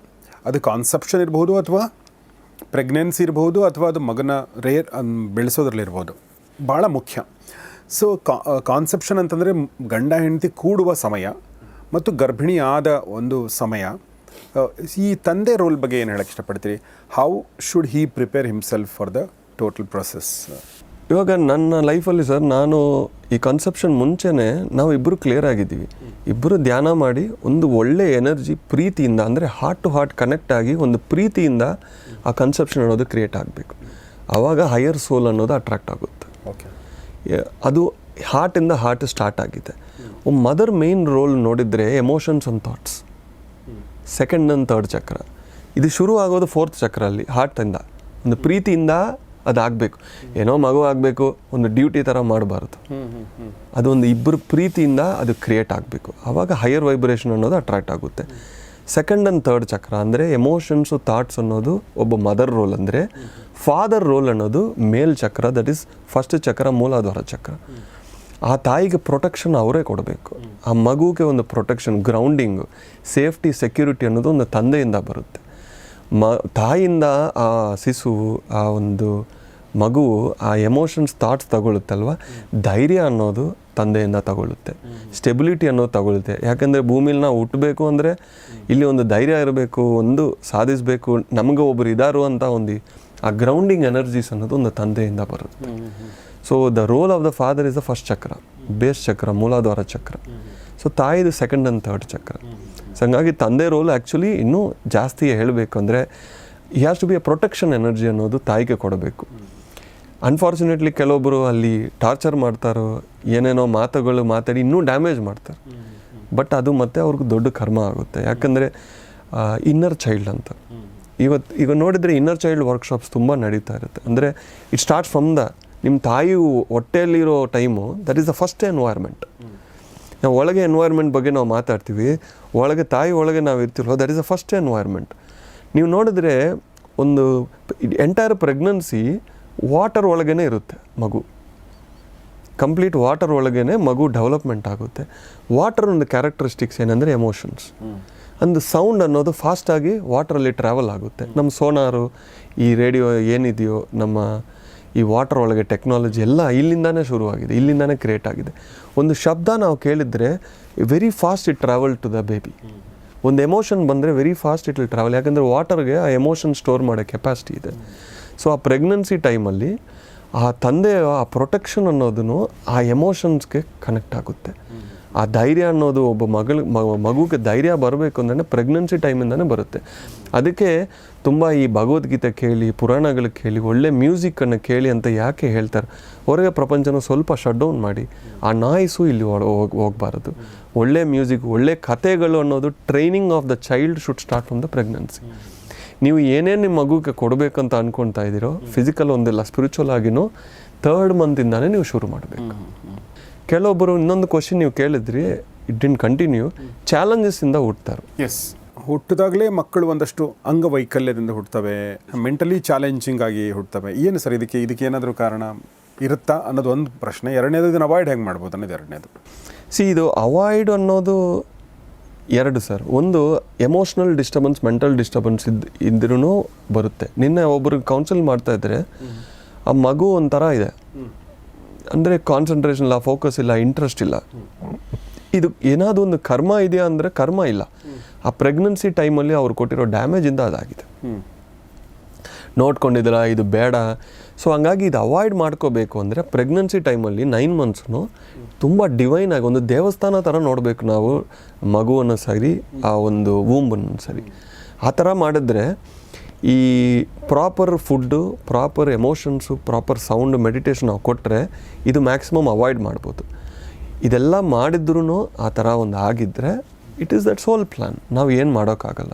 ಅದು ಕಾನ್ಸೆಪ್ಷನ್ ಇರಬಹುದು ಅಥವಾ ಪ್ರೆಗ್ನೆನ್ಸಿ ಇರ್ಬೋದು ಅಥವಾ ಅದು ಮಗನ ರೇರ್ ಬೆಳೆಸೋದ್ರಲ್ಲಿರ್ಬೋದು. ಭಾಳ ಮುಖ್ಯ. ಸೊ ಕಾನ್ಸೆಪ್ಷನ್ ಅಂತಂದರೆ ಗಂಡ ಹೆಂಡತಿ ಕೂಡುವ ಸಮಯ ಮತ್ತು ಗರ್ಭಿಣಿ ಆದ ಒಂದು ಸಮಯ. ಈ ತಂದೆ ರೋಲ್ ಬಗ್ಗೆ ಏನು ಹೇಳಕ್ಕೆ ಇಷ್ಟಪಡ್ತೀರಿ? How should he prepare himself for the total process ಇವಾಗ ನನ್ನ ಲೈಫಲ್ಲಿ ಸರ್ ನಾನು ಈ ಕನ್ಸೆಪ್ಷನ್ ಮುಂಚೆನೇ ನಾವು ಇಬ್ಬರು ಕ್ಲಿಯರ್ ಆಗಿದ್ದೀವಿ. ಇಬ್ಬರು ಧ್ಯಾನ ಮಾಡಿ ಒಂದು ಒಳ್ಳೆ ಎನರ್ಜಿ ಪ್ರೀತಿಯಿಂದ ಅಂದರೆ ಹಾರ್ಟ್ ಟು ಹಾರ್ಟ್ ಕನೆಕ್ಟ್ ಆಗಿ ಒಂದು ಪ್ರೀತಿಯಿಂದ ಆ ಕನ್ಸೆಪ್ಷನ್ ಅನ್ನೋದು ಕ್ರಿಯೇಟ್ ಆಗಬೇಕು. ಆವಾಗ ಹೈಯರ್ ಸೋಲ್ ಅನ್ನೋದು ಅಟ್ರಾಕ್ಟ್ ಆಗುತ್ತೆ. ಅದು ಹಾರ್ಟಿಂದ ಹಾರ್ಟ್ ಸ್ಟಾರ್ಟ್ ಆಗಿದೆ. ಮದರ್ ಮೇನ್ ರೋಲ್ ನೋಡಿದರೆ emotions and thoughts second and third chakra ಇದು ಶುರು ಆಗೋದು ಫೋರ್ತ್ ಚಕ್ರ ಅಲ್ಲಿ ಹಾರ್ಟಿಂದ ಒಂದು ಪ್ರೀತಿಯಿಂದ ಅದಾಗಬೇಕು. ಏನೋ ಮಗು ಆಗಬೇಕು, ಒಂದು ಡ್ಯೂಟಿ ಥರ ಮಾಡಬಾರ್ದು. ಅದೊಂದು ಇಬ್ಬರು ಪ್ರೀತಿಯಿಂದ ಅದು ಕ್ರಿಯೇಟ್ ಆಗಬೇಕು. ಆವಾಗ ಹೈಯರ್ ವೈಬ್ರೇಷನ್ ಅನ್ನೋದು ಅಟ್ರಾಕ್ಟ್ ಆಗುತ್ತೆ. ಸೆಕೆಂಡ್ ಆ್ಯಂಡ್ ಥರ್ಡ್ ಚಕ್ರ ಅಂದರೆ ಎಮೋಷನ್ಸು ಥಾಟ್ಸ್ ಅನ್ನೋದು ಒಬ್ಬ ಮದರ್ ರೋಲ್ ಅಂದರೆ ಫಾದರ್ ರೋಲ್ ಅನ್ನೋದು ಮೇಲ್ ಚಕ್ರ ದಟ್ ಈಸ್ ಫಸ್ಟ್ ಚಕ್ರ ಮೂಲಾಧಾರ ಚಕ್ರ ಆ ತಾಯಿಗೆ ಪ್ರೊಟೆಕ್ಷನ್ ಅವರೇ ಕೊಡಬೇಕು. ಆ ಮಗುಗೆ ಒಂದು ಪ್ರೊಟೆಕ್ಷನ್ ಗ್ರೌಂಡಿಂಗು ಸೇಫ್ಟಿ ಸೆಕ್ಯೂರಿಟಿ ಅನ್ನೋದು ಒಂದು ತಂದೆಯಿಂದ ಬರುತ್ತೆ. ಮ ತಾಯಿಯಿಂದ ಆ ಶಿಶು, ಆ ಒಂದು ಮಗು ಆ ಎಮೋಷನ್ಸ್ ಥಾಟ್ಸ್ ತಗೊಳ್ಳುತ್ತಲ್ವ? ಧೈರ್ಯ ಅನ್ನೋದು ತಂದೆಯಿಂದ ತಗೊಳ್ಳುತ್ತೆ. ಸ್ಟೆಬಿಲಿಟಿ ಅನ್ನೋದು ತಗೊಳ್ಳುತ್ತೆ. ಯಾಕಂದರೆ ಭೂಮಿಲಿ ನಾವು ಹುಟ್ಟಬೇಕು ಅಂದರೆ ಇಲ್ಲಿ ಒಂದು ಧೈರ್ಯ ಇರಬೇಕು, ಒಂದು ಸಾಧಿಸಬೇಕು, ನಮಗೆ ಒಬ್ಬರು ಇದಾರು ಅಂತ ಒಂದು ಆ ಗ್ರೌಂಡಿಂಗ್ ಎನರ್ಜೀಸ್ ಅನ್ನೋದು ಒಂದು ತಂದೆಯಿಂದ ಬರುತ್ತೆ. So the role of the father is the first chakra base chakra Muladhara chakra so ತಾಯಿದು second and third chakra ಹಂಗಾಗಿ ತಂದೆ ರೋಲ್ ಆ್ಯಕ್ಚುಲಿ ಇನ್ನೂ ಜಾಸ್ತಿ ಹೇಳಬೇಕು ಅಂದರೆ has to be a protection energy ಅನ್ನೋದು ತಾಯಿಗೆ ಕೊಡಬೇಕು. ಅನ್ಫಾರ್ಚುನೇಟ್ಲಿ ಕೆಲವೊಬ್ಬರು ಅಲ್ಲಿ ಟಾರ್ಚರ್ ಮಾಡ್ತಾರೋ, ಏನೇನೋ ಮಾತುಗಳು ಮಾತಾಡಿ ಇನ್ನೂ ಡ್ಯಾಮೇಜ್ ಮಾಡ್ತಾರೆ. ಬಟ್ ಅದು ಮತ್ತೆ ಅವ್ರಿಗೆ ದೊಡ್ಡ ಕರ್ಮ ಆಗುತ್ತೆ. ಯಾಕಂದರೆ ಇನ್ನರ್ ಚೈಲ್ಡ್ ಅಂತ. ಇವತ್ತು ಈಗ ನೋಡಿದರೆ ಇನ್ನರ್ ಚೈಲ್ಡ್ ವರ್ಕ್ಶಾಪ್ಸ್ ತುಂಬ ನಡೀತಾ ಇರುತ್ತೆ. ಅಂದರೆ ಇಟ್ ಸ್ಟಾರ್ಟ್ ಫ್ರಮ್ ದ ನಿಮ್ಮ ತಾಯಿ ಹೊಟ್ಟೆಯಲ್ಲಿರೋ time that is the first environment ನಾವು ಒಳಗೆ ಎನ್ವೈರ್ಮೆಂಟ್ ಬಗ್ಗೆ ನಾವು ಮಾತಾಡ್ತೀವಿ. ಒಳಗೆ ತಾಯಿ ಒಳಗೆ ನಾವು ಇರ್ತಿಲ್ವೋ that is a first environment ನೀವು ನೋಡಿದ್ರೆ ಒಂದು ಎಂಟೈರ್ ಪ್ರೆಗ್ನೆನ್ಸಿ ವಾಟರ್ ಒಳಗೇ ಇರುತ್ತೆ ಮಗು. ಕಂಪ್ಲೀಟ್ ವಾಟರ್ ಒಳಗೇ ಮಗು ಡೆವಲಪ್ಮೆಂಟ್ ಆಗುತ್ತೆ. ವಾಟರ್ ಒಂದು ಕ್ಯಾರೆಕ್ಟರಿಸ್ಟಿಕ್ಸ್ ಏನಂದರೆ ಎಮೋಷನ್ಸ್ ಒಂದು ಸೌಂಡ್ ಅನ್ನೋದು ಫಾಸ್ಟಾಗಿ ವಾಟರಲ್ಲಿ ಟ್ರಾವೆಲ್ ಆಗುತ್ತೆ. ನಮ್ಮ ಸೋನಾರು ಈ ರೇಡಿಯೋ ಏನಿದೆಯೋ ನಮ್ಮ ಈ ವಾಟರ್ ಒಳಗೆ ಟೆಕ್ನಾಲಜಿ ಎಲ್ಲ ಇಲ್ಲಿಂದಾನೇ ಶುರುವಾಗಿದೆ, ಇಲ್ಲಿಂದಾನೇ ಕ್ರಿಯೇಟ್ ಆಗಿದೆ. ಒಂದು ಶಬ್ದ ನಾವು ಕೇಳಿದರೆ very fast it travel to the baby ಒಂದು ಎಮೋಷನ್ ಬಂದರೆ very fast it will travel ಯಾಕಂದರೆ ವಾಟರ್ಗೆ ಆ ಎಮೋಷನ್ ಸ್ಟೋರ್ ಮಾಡೋ ಕೆಪಾಸಿಟಿ ಇದೆ. ಸೊ ಆ ಪ್ರೆಗ್ನೆನ್ಸಿ ಟೈಮಲ್ಲಿ ಆ ತಂದೆಯ ಆ ಪ್ರೊಟೆಕ್ಷನ್ ಅನ್ನೋದನ್ನು ಆ ಎಮೋಷನ್ಸ್ಗೆ ಕನೆಕ್ಟ್ ಆಗುತ್ತೆ. ಆ ಧೈರ್ಯ ಅನ್ನೋದು ಒಬ್ಬ ಮಗಳ ಮಗುಗೆ ಧೈರ್ಯ ಬರಬೇಕು ಅಂದ್ರೆ ಪ್ರೆಗ್ನೆನ್ಸಿ ಟೈಮಿಂದನೇ ಬರುತ್ತೆ. ಅದಕ್ಕೆ ತುಂಬ ಈ ಭಗವದ್ಗೀತೆ ಕೇಳಿ, ಪುರಾಣಗಳು ಕೇಳಿ, ಒಳ್ಳೆ ಮ್ಯೂಸಿಕ್ಕನ್ನು ಕೇಳಿ ಅಂತ ಯಾಕೆ ಹೇಳ್ತಾರೆ? ಹೊರಗೆ ಪ್ರಪಂಚನ ಸ್ವಲ್ಪ ಶಟ್ ಡೌನ್ ಮಾಡಿ. ಆ ನಾಯಿಸು ಇಲ್ಲಿ ಹೋಗಬಾರದು. ಒಳ್ಳೆ ಮ್ಯೂಸಿಕ್ ಒಳ್ಳೆ ಕಥೆಗಳು ಅನ್ನೋದು training of the child should start from the pregnancy ನೀವು ಏನೇನು ನಿಮ್ಮ ಮಗುಗೆ ಕೊಡಬೇಕಂತ ಅನ್ಕೊತಾ ಇದ್ದೀರೋ ಫಿಸಿಕಲ್ ಒಂದಿಲ್ಲ ಸ್ಪಿರಿಚುವಲ್ ಆಗಿನೂ ಥರ್ಡ್ ಮಂತಿಂದಾನೇ ನೀವು ಶುರು ಮಾಡಬೇಕು. ಕೆಲವೊಬ್ಬರು ಇನ್ನೊಂದು ಕ್ವಶನ್ ನೀವು ಕೇಳಿದ್ರಿ ಇಟ್ ಡಿನ್ ಕಂಟಿನ್ಯೂ ಚಾಲೆಂಜಸ್ಸಿಂದ ಹುಡ್ತಾರೆ ಎಸ್ ಹುಟ್ಟಿದಾಗಲೇ ಮಕ್ಕಳು ಒಂದಷ್ಟು ಅಂಗವೈಕಲ್ಯದಿಂದ ಹುಡ್ತವೆ ಮೆಂಟಲಿ ಚಾಲೆಂಜಿಂಗ್ ಆಗಿ ಹುಡ್ತವೆ ಏನು ಸರ್ ಇದಕ್ಕೆ ಇದಕ್ಕೆ ಏನಾದರೂ ಕಾರಣ ಇರುತ್ತಾ ಅನ್ನೋದು ಒಂದು ಪ್ರಶ್ನೆ. ಎರಡನೇದು ಇದನ್ನು ಅವಾಯ್ಡ್ ಹೆಂಗೆ ಮಾಡ್ಬೋದು ಅನ್ನೋದು ಎರಡನೇದು. ಸಿ ಇದು ಅವಾಯ್ಡ್ ಅನ್ನೋದು ಎರಡು ಸರ್. ಒಂದು ಎಮೋಷ್ನಲ್ ಡಿಸ್ಟರ್ಬೆನ್ಸ್ ಮೆಂಟಲ್ ಡಿಸ್ಟರ್ಬೆನ್ಸ್ ಇದ್ ಇದ್ರೂ ಬರುತ್ತೆ. ನಿನ್ನೆ ಒಬ್ಬರು ಕೌನ್ಸಿಲ್ ಮಾಡ್ತಾ ಇದ್ದರೆ ಆ ಮಗು ಒಂಥರ ಇದೆ. ಅಂದರೆ ಕಾನ್ಸಂಟ್ರೇಷನ್ ಇಲ್ಲ ಫೋಕಸ್ ಇಲ್ಲ ಇಂಟ್ರೆಸ್ಟ್ ಇಲ್ಲ. ಇದು ಏನಾದರೂ ಒಂದು ಕರ್ಮ ಇದೆಯಾ ಅಂದರೆ ಕರ್ಮ ಇಲ್ಲ. ಆ ಪ್ರೆಗ್ನೆನ್ಸಿ ಟೈಮಲ್ಲಿ ಅವ್ರು ಕೊಟ್ಟಿರೋ ಡ್ಯಾಮೇಜಿಂದ ಅದಾಗಿದೆ. ನೋಡ್ಕೊಂಡಿದ್ರ ಇದು ಬೇಡ. ಸೊ ಹಂಗಾಗಿ ಇದು ಅವಾಯ್ಡ್ ಮಾಡ್ಕೋಬೇಕು ಅಂದರೆ ಪ್ರೆಗ್ನೆನ್ಸಿ ಟೈಮಲ್ಲಿ ನೈನ್ ಮಂತ್ಸ್ನು ತುಂಬ ಡಿವೈನ್ ಆಗಿ ಒಂದು ದೇವಸ್ಥಾನ ಥರ ನೋಡಬೇಕು ನಾವು, ಮಗುವನ್ನು ಸರಿ, ಆ ಒಂದು ವೂಂಬನ್ನು ಸರಿ. ಆ ಥರ ಮಾಡಿದ್ರೆ ಈ proper food proper emotions proper sound meditation ನಾವು ಕೊಟ್ಟರೆ ಇದು ಮ್ಯಾಕ್ಸಿಮಮ್ ಅವಾಯ್ಡ್ ಮಾಡ್ಬೋದು. ಇದೆಲ್ಲ ಮಾಡಿದ್ರೂ ಆ ಥರ ಒಂದು ಆಗಿದ್ದರೆ it is that soul plan ನಾವು ಏನು ಮಾಡೋಕ್ಕಾಗಲ್ಲ.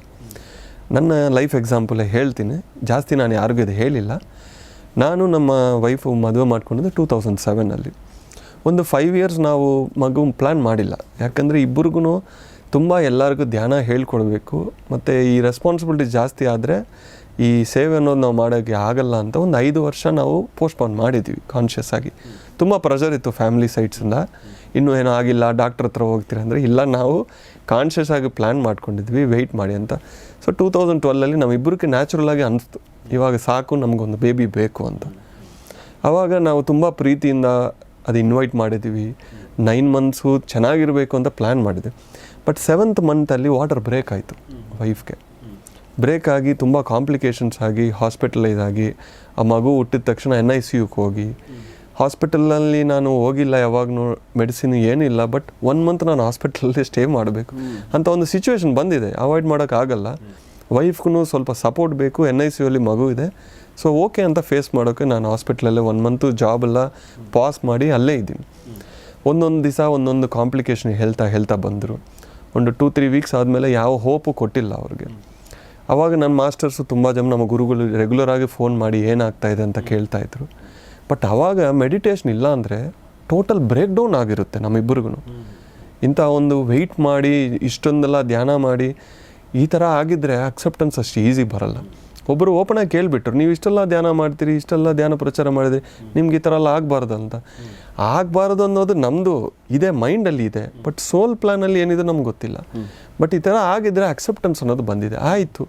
ನನ್ನ ಲೈಫ್ ಎಕ್ಸಾಂಪಲ್ ಹೇಳ್ತೀನಿ. ಜಾಸ್ತಿ ನಾನು ಯಾರಿಗೂ ಇದು ಹೇಳಿಲ್ಲ. ನಾನು ನಮ್ಮ ವೈಫು ಮದುವೆ ಮಾಡ್ಕೊಂಡಿದ್ದು ಟೂ ತೌಸಂಡ್ ಸೆವೆನಲ್ಲಿ ಒಂದು ಫೈವ್ ಇಯರ್ಸ್ ನಾವು ಮಗು ಪ್ಲ್ಯಾನ್ ಮಾಡಿಲ್ಲ. ಯಾಕಂದರೆ ಇಬ್ಬರಿಗೂ ತುಂಬ ಎಲ್ಲರಿಗೂ ಧ್ಯಾನ ಹೇಳ್ಕೊಡ್ಬೇಕು. ಮತ್ತು ಈ ರೆಸ್ಪಾನ್ಸಿಬಿಲಿಟಿ ಜಾಸ್ತಿ ಆದರೆ ಈ ಸೇವೆ ಅನ್ನೋದು ನಾವು ಮಾಡೋಕ್ಕೆ ಆಗಲ್ಲ ಅಂತ ಒಂದು ಐದು ವರ್ಷ ನಾವು ಪೋಸ್ಟ್ಪೋನ್ ಮಾಡಿದ್ದೀವಿ ಕಾನ್ಷಿಯಸ್ ಆಗಿ. ತುಂಬ ಪ್ರೆಷರ್ ಇತ್ತು ಫ್ಯಾಮಿಲಿ ಸೈಟ್ಸಿಂದ ಇನ್ನೂ ಏನೂ ಆಗಿಲ್ಲ ಡಾಕ್ಟ್ರ್ ಹತ್ರ ಹೋಗ್ತೀರಾ ಅಂದರೆ ಇಲ್ಲ, ನಾವು ಕಾನ್ಷಿಯಸ್ ಆಗಿ ಪ್ಲ್ಯಾನ್ ಮಾಡ್ಕೊಂಡಿದ್ವಿ ವೆಯ್ಟ್ ಮಾಡಿ ಅಂತ. ಸೊ ಟೂ ತೌಸಂಡ್ ಟ್ವೆಲ್ಲಲ್ಲಿ ನಮ್ಮಿಬ್ಬರಿಗೆ ನ್ಯಾಚುರಲಾಗಿ ಅನಿಸ್ತು. ಇವಾಗ ಸಾಕು, ನಮಗೊಂದು ಬೇಬಿ ಬೇಕು ಅಂತ. ಆವಾಗ ನಾವು ತುಂಬ ಪ್ರೀತಿಯಿಂದ ಅದು ಇನ್ವೈಟ್ ಮಾಡಿದ್ದೀವಿ ನೈನ್ ಮಂತ್ಸು ಚೆನ್ನಾಗಿರಬೇಕು ಅಂತ ಪ್ಲ್ಯಾನ್ ಮಾಡಿದ್ವಿ. ಬಟ್ ಸೆವೆಂತ್ ಮಂತಲ್ಲಿ ವಾಟರ್ ಬ್ರೇಕ್ ಆಯಿತು ವೈಫ್ಗೆ ಬ್ರೇಕ್ ಆಗಿ ತುಂಬ ಕಾಂಪ್ಲಿಕೇಶನ್ಸ್ ಆಗಿ ಹಾಸ್ಪಿಟಲೈಸ್ ಆಗಿ, ಆ ಮಗು ಹುಟ್ಟಿದ ತಕ್ಷಣ ಎನ್ ಐ ಸಿ ಯುಗೆ ಹೋಗಿ. ಹಾಸ್ಪಿಟಲಲ್ಲಿ ನಾನು ಹೋಗಿಲ್ಲ ಯಾವಾಗಲೂ ಮೆಡಿಸಿನ್ ಏನಿಲ್ಲ ಬಟ್ ಒನ್ ಮಂತ್ ನಾನು ಹಾಸ್ಪಿಟಲಲ್ಲಿ ಸ್ಟೇ ಮಾಡಬೇಕು ಅಂತ ಒಂದು ಸಿಚುವೇಶನ್ ಬಂದಿದೆ. ಅವಾಯ್ಡ್ ಮಾಡೋಕ್ಕಾಗಲ್ಲ ವೈಫ್ಗೂ ಸ್ವಲ್ಪ ಸಪೋರ್ಟ್ ಬೇಕು ಎನ್ ಐ ಸಿ ಯುಲಿ ಮಗು ಇದೆ. ಸೊ ಓಕೆ ಅಂತ ಫೇಸ್ ಮಾಡೋಕ್ಕೆ ನಾನು ಹಾಸ್ಪಿಟ್ಲಲ್ಲೇ ಒನ್ ಮಂತು ಜಾಬ್ ಎಲ್ಲ ಪಾಸ್ ಮಾಡಿ ಅಲ್ಲೇ ಇದ್ದೀನಿ. ಒಂದೊಂದು ದಿವಸ ಒಂದೊಂದು ಕಾಂಪ್ಲಿಕೇಶನ್ ಹೇಳ್ತಾ ಹೇಳ್ತಾ ಬಂದರು. ಒಂದು ಟೂ ತ್ರೀ ವೀಕ್ಸ್ ಆದಮೇಲೆ ಯಾವ ಹೋಪು ಕೊಟ್ಟಿಲ್ಲ ಅವ್ರಿಗೆ. ಆವಾಗ ನನ್ನ ಮಾಸ್ಟರ್ಸು ತುಂಬ ಜನ ನಮ್ಮ ಗುರುಗಳು ರೆಗ್ಯುಲರ್ ಆಗಿ ಫೋನ್ ಮಾಡಿ ಏನಾಗ್ತಾ ಇದೆ ಅಂತ ಕೇಳ್ತಾ ಇದ್ರು. ಬಟ್ ಅವಾಗ ಮೆಡಿಟೇಷನ್ ಇಲ್ಲ ಅಂದರೆ ಟೋಟಲ್ ಬ್ರೇಕ್ ಡೌನ್ ಆಗಿರುತ್ತೆ ನಮ್ಮಿಬ್ಬರಿಗೂ ಇಂಥ ಒಂದು ವೆಯ್ಟ್ ಮಾಡಿ, ಇಷ್ಟೊಂದೆಲ್ಲ ಧ್ಯಾನ ಮಾಡಿ ಈ ಥರ ಆಗಿದ್ದರೆ ಅಕ್ಸೆಪ್ಟೆನ್ಸ್ ಅಷ್ಟು ಈಸಿ ಬರಲ್ಲ. ಒಬ್ಬರು ಓಪನಾಗಿ ಕೇಳಿಬಿಟ್ರು, ನೀವು ಇಷ್ಟೆಲ್ಲ ಧ್ಯಾನ ಮಾಡ್ತೀರಿ, ಇಷ್ಟೆಲ್ಲ ಧ್ಯಾನ ಪ್ರಚಾರ ಮಾಡಿದ್ರಿ, ನಿಮ್ಗೆ ಈ ಥರ ಎಲ್ಲ ಆಗಬಾರ್ದು ಅಂತ. ಆಗಬಾರ್ದು ಅನ್ನೋದು ನಮ್ಮದು ಇದೆ ಮೈಂಡಲ್ಲಿ ಇದೆ ಬಟ್ ಸೋಲ್ ಪ್ಲ್ಯಾನಲ್ಲಿ ಏನಿದೆ ನಮ್ಗೆ ಗೊತ್ತಿಲ್ಲ. ಬಟ್ ಈ ಥರ ಆಗಿದ್ರೆ ಅಕ್ಸೆಪ್ಟೆನ್ಸ್ ಅನ್ನೋದು ಬಂದಿದೆ. ಆಯಿತು,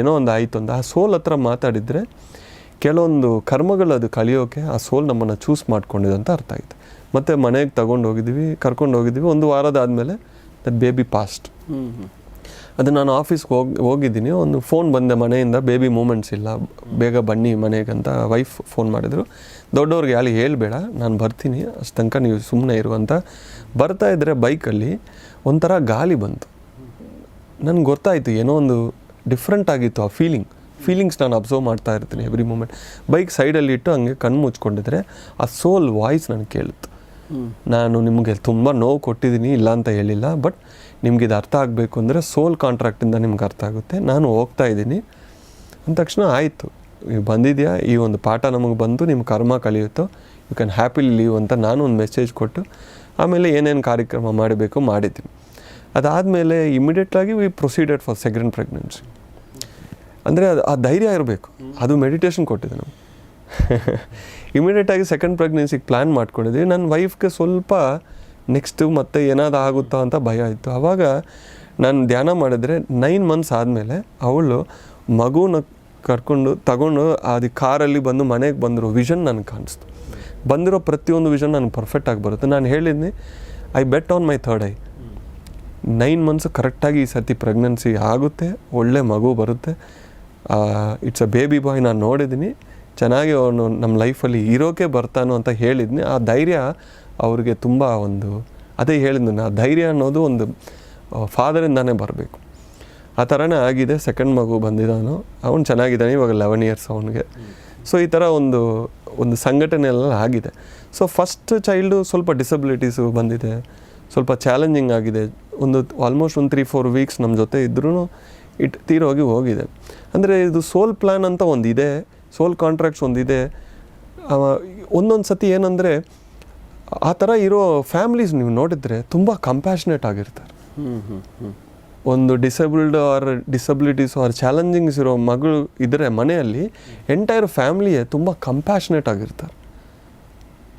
ಏನೋ ಒಂದು ಆಯಿತು ಅಂತ. ಆ ಸೋಲ್ ಹತ್ರ ಮಾತಾಡಿದರೆ ಕೆಲವೊಂದು ಕರ್ಮಗಳು ಅದು ಕಲಿಯೋಕೆ ಆ ಸೋಲ್ ನಮ್ಮನ್ನು ಚೂಸ್ ಮಾಡ್ಕೊಂಡಿದೆ ಅಂತ ಅರ್ಥ ಆಯಿತು. ಮತ್ತು ಮನೆಗೆ ತಗೊಂಡು ಕರ್ಕೊಂಡು ಹೋಗಿದ್ವಿ. ಒಂದು ವಾರದ ಆದಮೇಲೆ ದಟ್ ಬೇಬಿ ಪಾಸ್ಟ್ ಅದು ನಾನು ಆಫೀಸ್ಗೆ ಹೋಗಿ ಹೋಗಿದ್ದೀನಿ. ಒಂದು ಫೋನ್ ಬಂದೆ ಮನೆಯಿಂದ ಬೇಬಿ ಮೂಮೆಂಟ್ಸ್ ಇಲ್ಲ. ಬೇಗ ಬನ್ನಿ ಮನೆಗಂತ ವೈಫ್ ಫೋನ್ ಮಾಡಿದರು. ದೊಡ್ಡವ್ರಿಗೆ ಯಾರು ಹೇಳಬೇಡ ನಾನು ಬರ್ತೀನಿ. ಅಷ್ಟು ತನಕ ನೀವು ಸುಮ್ಮನೆ ಇರು ಅಂತ. ಬರ್ತಾ ಇದ್ದರೆ ಬೈಕಲ್ಲಿ ಒಂಥರ ಗಾಳಿ ಬಂತು. ನನಗೆ ಗೊತ್ತಾಯಿತು ಏನೋ ಒಂದು ಡಿಫ್ರೆಂಟ್ ಆಗಿತ್ತು ಆ ಫೀಲಿಂಗ್ ಫೀಲಿಂಗ್ಸ್ ನಾನು ಅಬ್ಸರ್ವ್ ಮಾಡ್ತಾ ಇರ್ತೀನಿ ಎವ್ರಿ ಮೂಮೆಂಟ್ ಬೈಕ್ ಸೈಡಲ್ಲಿ ಇಟ್ಟು ಹಂಗೆ ಕಣ್ಣು ಮುಚ್ಕೊಂಡಿದ್ರೆ ಆ ಸೋಲ್ ವಾಯ್ಸ್ ನನಗೆ ಕೇಳುತ್ತೆ. ನಾನು ನಿಮಗೆ ತುಂಬ ನೋವು ಕೊಟ್ಟಿದ್ದೀನಿ ಇಲ್ಲ ಅಂತ ಹೇಳಿಲ್ಲ ಬಟ್ ನಿಮ್ಗೆ ಇದು ಅರ್ಥ ಆಗಬೇಕು ಅಂದರೆ ಸೋಲ್ ಕಾಂಟ್ರಾಕ್ಟಿಂದ ನಿಮ್ಗೆ ಅರ್ಥ ಆಗುತ್ತೆ. ನಾನು ಹೋಗ್ತಾ ಇದ್ದೀನಿ. ಅಂದ ತಕ್ಷಣ ಆಯಿತು. ಬಂದಿದೆಯಾ? ಈ ಒಂದು ಪಾಠ ನಮಗೆ ಬಂದು ನಿಮ್ಮ ಕರ್ಮ ಕಲಿಯುತ್ತೋ? ಯು ಕ್ಯಾನ್ ಹ್ಯಾಪಿಲಿ ಲೀವ್ ಅಂತ ನಾನು ಒಂದು ಮೆಸೇಜ್ ಕೊಟ್ಟು ಆಮೇಲೆ ಏನೇನು ಕಾರ್ಯಕ್ರಮ ಮಾಡಬೇಕು ಮಾಡಿದ್ವಿ ಅದಾದಮೇಲೆ ಇಮಿಡಿಯೇಟ್ಲಾಗಿ we proceeded for second pregnancy ಅಂದರೆ ಅದು ಆ ಧೈರ್ಯ ಇರಬೇಕು. ಅದು ಮೆಡಿಟೇಷನ್ ಕೊಟ್ಟಿದೆ ನಾವು ಇಮಿಡಿಯೇಟಾಗಿ ಸೆಕೆಂಡ್ ಪ್ರೆಗ್ನೆನ್ಸಿಗೆ ಪ್ಲ್ಯಾನ್ ಮಾಡ್ಕೊಂಡಿದ್ವಿ. ನನ್ನ ವೈಫ್ಗೆ ಸ್ವಲ್ಪ ನೆಕ್ಸ್ಟು ಮತ್ತೆ ಏನಾದ್ರು ಆಗುತ್ತಾ ಅಂತ ಭಯ ಇತ್ತು. ಆವಾಗ ನಾನು ಧ್ಯಾನ ಮಾಡಿದ್ರೆ ನೈನ್ ಮಂತ್ಸ್ ಆದಮೇಲೆ ಅವಳು ಮಗುನ ಕರ್ಕೊಂಡು ತಗೊಂಡು ಅದು ಕಾರಲ್ಲಿ ಬಂದು ಮನೆಗೆ ಬಂದಿರೋ ವಿಷನ್ ನನಗೆ ಕಾಣಿಸ್ತು. ಬಂದಿರೋ ಪ್ರತಿಯೊಂದು ವಿಷನ್ ನನಗೆ ಪರ್ಫೆಕ್ಟಾಗಿ ಬರುತ್ತೆ. ನಾನು ಹೇಳಿದ್ನಿ I bet on my third eye nine months ಕರೆಕ್ಟಾಗಿ ಈ ಸತಿ ಪ್ರೆಗ್ನೆನ್ಸಿ ಆಗುತ್ತೆ, ಒಳ್ಳೆ ಮಗು ಬರುತ್ತೆ. ಇಟ್ಸ್ ಅ ಬೇಬಿ ಬಾಯ್ ನಾನು ನೋಡಿದ್ದೀನಿ. ಚೆನ್ನಾಗಿ ಅವನು ನಮ್ಮ ಲೈಫಲ್ಲಿ ಇರೋಕೆ ಬರ್ತಾನೋ ಅಂತ ಹೇಳಿದ್ನಿ. ಆ ಧೈರ್ಯ ಅವ್ರಿಗೆ ತುಂಬ ಒಂದು, ಅದೇ ಹೇಳಿದ್ದು ನಾ, ಧೈರ್ಯ ಅನ್ನೋದು ಒಂದು ಫಾದರಿಂದಾನೇ ಬರಬೇಕು. ಆ ಥರನೇ ಆಗಿದೆ ಸೆಕೆಂಡ್ ಮಗು ಬಂದಿದ್ದಾನು ಅವನು ಚೆನ್ನಾಗಿದ್ದಾನೆ, ಇವಾಗ ಲೆವೆನ್ ಇಯರ್ಸ್ ಅವನಿಗೆ. ಸೊ ಈ ಥರ ಒಂದು ಒಂದು ಸಂಘಟನೆ ಎಲ್ಲ ಆಗಿದೆ. ಸೊ ಫಸ್ಟ್ ಚೈಲ್ಡು ಸ್ವಲ್ಪ ಡಿಸಬಿಲಿಟೀಸು ಬಂದಿದೆ. ಸ್ವಲ್ಪ ಚಾಲೆಂಜಿಂಗ್ ಆಗಿದೆ. ಒಂದು ಆಲ್ಮೋಸ್ಟ್ ಒಂದು ತ್ರೀ ಫೋರ್ ವೀಕ್ಸ್ ನಮ್ಮ ಜೊತೆ ಇದ್ರೂ ಇಟ್, ತೀರೋಗಿ ಹೋಗಿದೆ. ಅಂದರೆ ಇದು ಸೋಲ್ ಪ್ಲ್ಯಾನ್ ಅಂತ ಒಂದಿದೆ. ಸೋಲ್ ಕಾಂಟ್ರಾಕ್ಟ್ಸ್ ಒಂದಿದೆ. ಒಂದೊಂದು ಸತಿ ಏನಂದರೆ ಆ ಥರ ಇರೋ ಫ್ಯಾಮಿಲೀಸ್ ನೀವು ನೋಡಿದರೆ ತುಂಬ ಕಂಪ್ಯಾಷನೇಟ್ ಆಗಿರ್ತಾರೆ. ಒಂದು disabled or disabilities or challengings ಇರೋ ಮಗಳು ಇದ್ದರೆ ಮನೆಯಲ್ಲಿ ಎಂಟೈರ್ ಫ್ಯಾಮಿಲಿಯೇ ತುಂಬ ಕಂಪ್ಯಾಷನೇಟ್ ಆಗಿರ್ತಾರೆ.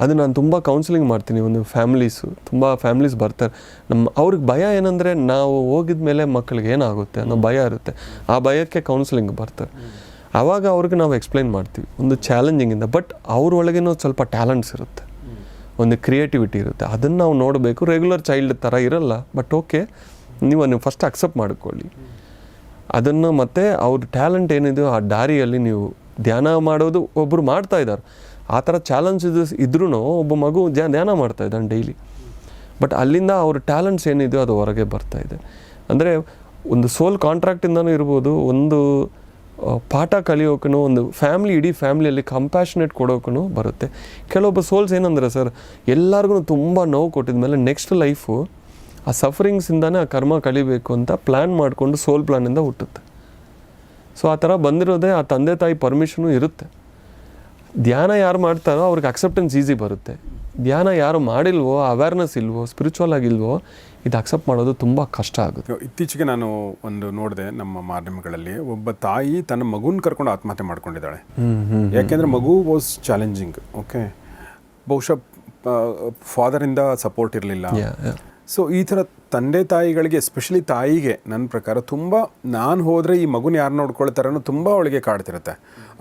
ಅದು ನಾನು ತುಂಬ ಕೌನ್ಸಿಲಿಂಗ್ ಮಾಡ್ತೀನಿ ಒಂದು ಫ್ಯಾಮಿಲೀಸು ತುಂಬ ಫ್ಯಾಮಿಲೀಸ್ ಬರ್ತಾರೆ. ನಮ್ಮ ಅವ್ರಿಗೆ ಭಯ ಏನಂದರೆ ನಾವು ಹೋಗಿದ ಮೇಲೆ ಮಕ್ಕಳಿಗೆ ಏನಾಗುತ್ತೆ ಅನ್ನೋ ಭಯ ಇರುತ್ತೆ. ಆ ಭಯಕ್ಕೆ ಕೌನ್ಸಿಲಿಂಗ್ ಬರ್ತಾರೆ. ಆವಾಗ ಅವ್ರಿಗೆ ನಾವು ಎಕ್ಸ್ಪ್ಲೈನ್ ಮಾಡ್ತೀವಿ. ಒಂದು ಚಾಲೆಂಜಿಂಗಿಂದ ಬಟ್ ಅವ್ರ ಒಳಗೇನೋ ಸ್ವಲ್ಪ ಟ್ಯಾಲೆಂಟ್ಸ್ ಇರುತ್ತೆ. ಒಂದು ಕ್ರಿಯೇಟಿವಿಟಿ ಇರುತ್ತೆ. ಅದನ್ನು ನಾವು ನೋಡಬೇಕು. ರೆಗ್ಯುಲರ್ ಚೈಲ್ಡ್ ಥರ ಇರಲ್ಲ. ಬಟ್ ಓಕೆ ನೀವು ನೀವು ಫಸ್ಟ್ ಅಕ್ಸೆಪ್ಟ್ ಮಾಡಿಕೊಳ್ಳಿ. ಅದನ್ನು ಮತ್ತೆ ಅವ್ರ ಟ್ಯಾಲೆಂಟ್ ಏನಿದೆಯೋ ಆ ದಾರಿಯಲ್ಲಿ ನೀವು ಧ್ಯಾನ ಮಾಡೋದು ಒಬ್ಬರು ಮಾಡ್ತಾ ಇದ್ದಾರೆ. ಆ ಥರ ಚಾಲೆಂಜಸ್ ಇದ್ರೂ ಒಬ್ಬ ಮಗು ಧ್ಯಾ, ಧ್ಯಾನ ಮಾಡ್ತಾ ಇದ್ದಾನೆ ಡೈಲಿ ಬಟ್ ಅಲ್ಲಿಂದ ಅವ್ರ ಟ್ಯಾಲೆಂಟ್ಸ್ ಏನಿದೆಯೋ ಅದು ಹೊರಗೆ ಬರ್ತಾ ಇದೆ. ಅಂದರೆ ಒಂದು ಸೋಲ್ ಕಾಂಟ್ರಾಕ್ಟಿಂದನೂ ಇರ್ಬೋದು, ಒಂದು ಪಾಠ ಕಲಿಯೋಕ್ಕೂ ಒಂದು ಫ್ಯಾಮ್ಲಿ ಇಡೀ ಫ್ಯಾಮ್ಲಿಯಲ್ಲಿ ಕಂಪ್ಯಾಷನೇಟ್ ಕೊಡೋಕ್ಕೂ ಬರುತ್ತೆ. ಕೆಲವೊಬ್ಬ ಸೋಲ್ಸ್ ಏನಂದ್ರೆ ಸರ್ ಎಲ್ಲರಿಗೂ ತುಂಬ ನೋವು ಕೊಟ್ಟಿದ ಮೇಲೆ ನೆಕ್ಸ್ಟ್ ಲೈಫು ಆ ಸಫರಿಂಗ್ಸಿಂದನೇ ಆ ಕರ್ಮ ಕಲಿಬೇಕು ಅಂತ ಪ್ಲ್ಯಾನ್ ಮಾಡಿಕೊಂಡು ಸೋಲ್ ಪ್ಲ್ಯಾನಿಂದ ಹುಟ್ಟುತ್ತೆ. ಸೊ ಆ ಥರ ಬಂದಿರೋದೇ ಆ ತಂದೆ ತಾಯಿ ಪರ್ಮಿಷನು ಇರುತ್ತೆ. ಧ್ಯಾನ ಯಾರು ಮಾಡ್ತಾರೋ ಅವ್ರಿಗೆ ಅಕ್ಸೆಪ್ಟೆನ್ಸ್ ಈಸಿ ಬರುತ್ತೆ. ಧ್ಯಾನ ಯಾರು ಮಾಡಿಲ್ವೋ ಅವೇರ್ನೆಸ್ ಇಲ್ವೋ ಸ್ಪಿರಿಚುವಲ್ ಆಗಿಲ್ವೋ ಇದು ಅಕ್ಸೆಪ್ಟ್ ಮಾಡೋದು ತುಂಬ ಕಷ್ಟ ಆಗುತ್ತೆ. ಇತ್ತೀಚೆಗೆ ನಾನು ಒಂದು ನೋಡಿದೆ ನಮ್ಮ ಮಾಧ್ಯಮಗಳಲ್ಲಿ ಒಬ್ಬ ತಾಯಿ ತನ್ನ ಮಗುನ ಕರ್ಕೊಂಡು ಆತ್ಮಹತ್ಯೆ ಮಾಡ್ಕೊಂಡಿದ್ದಾಳೆ. ಯಾಕೆಂದ್ರೆ ಮಗು ವಾಸ್ ಚಾಲೆಂಜಿಂಗ್ ಓಕೆ ಬಹುಶಃ ಫಾದರಿಂದ ಸಪೋರ್ಟ್ ಇರಲಿಲ್ಲ. ಸೊ ಈ ಥರ ತಂದೆ ತಾಯಿಗಳಿಗೆ ಎಸ್ಪೆಷಲಿ ತಾಯಿಗೆ ನನ್ನ ಪ್ರಕಾರ ತುಂಬ ನಾನು ಹೋದರೆ ಈ ಮಗುನ ಯಾರು ನೋಡ್ಕೊಳ್ತಾರೋ ತುಂಬ ಅವಳಿಗೆ ಕಾಡ್ತಿರುತ್ತೆ.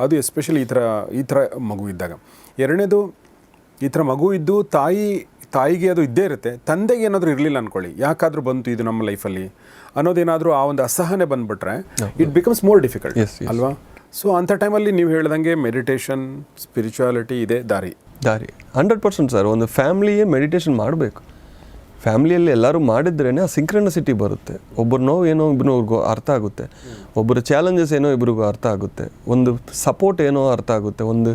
ಅದು ಎಸ್ಪೆಷಲಿ ಈ ಥರ ಈ ಥರ ಮಗು ಇದ್ದಾಗ. ಎರಡನೇದು ಈ ಥರ ಮಗು ಇದ್ದು ತಾಯಿ ತಾಯಿಗೆ ಅದು ಇದ್ದೇ ಇರುತ್ತೆ. ತಂದೆಗೆ ಏನಾದರೂ ಇರಲಿಲ್ಲ ಅಂದ್ಕೊಳ್ಳಿ ಯಾಕಾದರೂ ಬಂತು ಇದು ನಮ್ಮ ಲೈಫಲ್ಲಿ ಅನ್ನೋದೇನಾದರೂ ಆ ಒಂದು ಅಸಹನೆ ಬಂದ್ಬಿಟ್ರೆ ಇಟ್ ಬಿಕಮ್ಸ್ ಮೋರ್ ಡಿಫಿಕಲ್ಟ್. ಅಲ್ವಾ? ಸೊ ಅಂಥ ಟೈಮಲ್ಲಿ ನೀವು ಹೇಳ್ದಂಗೆ ಮೆಡಿಟೇಷನ್ ಸ್ಪಿರಿಚುಯಾಲಿಟಿ ಇದೆ ದಾರಿ. ದಾರಿ. ಹಂಡ್ರೆಡ್ ಪರ್ಸೆಂಟ್ ಸರ್ ಒಂದು ಫ್ಯಾಮ್ಲಿಯೇ ಮೆಡಿಟೇಷನ್ ಮಾಡಬೇಕು. ಫ್ಯಾಮಿಲಿಯಲ್ಲಿ ಎಲ್ಲರೂ ಮಾಡಿದ್ರೇ ಆ ಸಿಂಕ್ರನಸಿಟಿ ಬರುತ್ತೆ. ಒಬ್ಬರು ನೋವು ಏನೋ ಇಬ್ಬರಿಗೂ ಅರ್ಥ ಆಗುತ್ತೆ. ಒಬ್ಬರ ಚಾಲೆಂಜಸ್ ಏನೋ ಇಬ್ರಿಗೂ ಅರ್ಥ ಆಗುತ್ತೆ. ಒಂದು ಸಪೋರ್ಟ್ ಏನೋ ಅರ್ಥ ಆಗುತ್ತೆ. ಒಂದು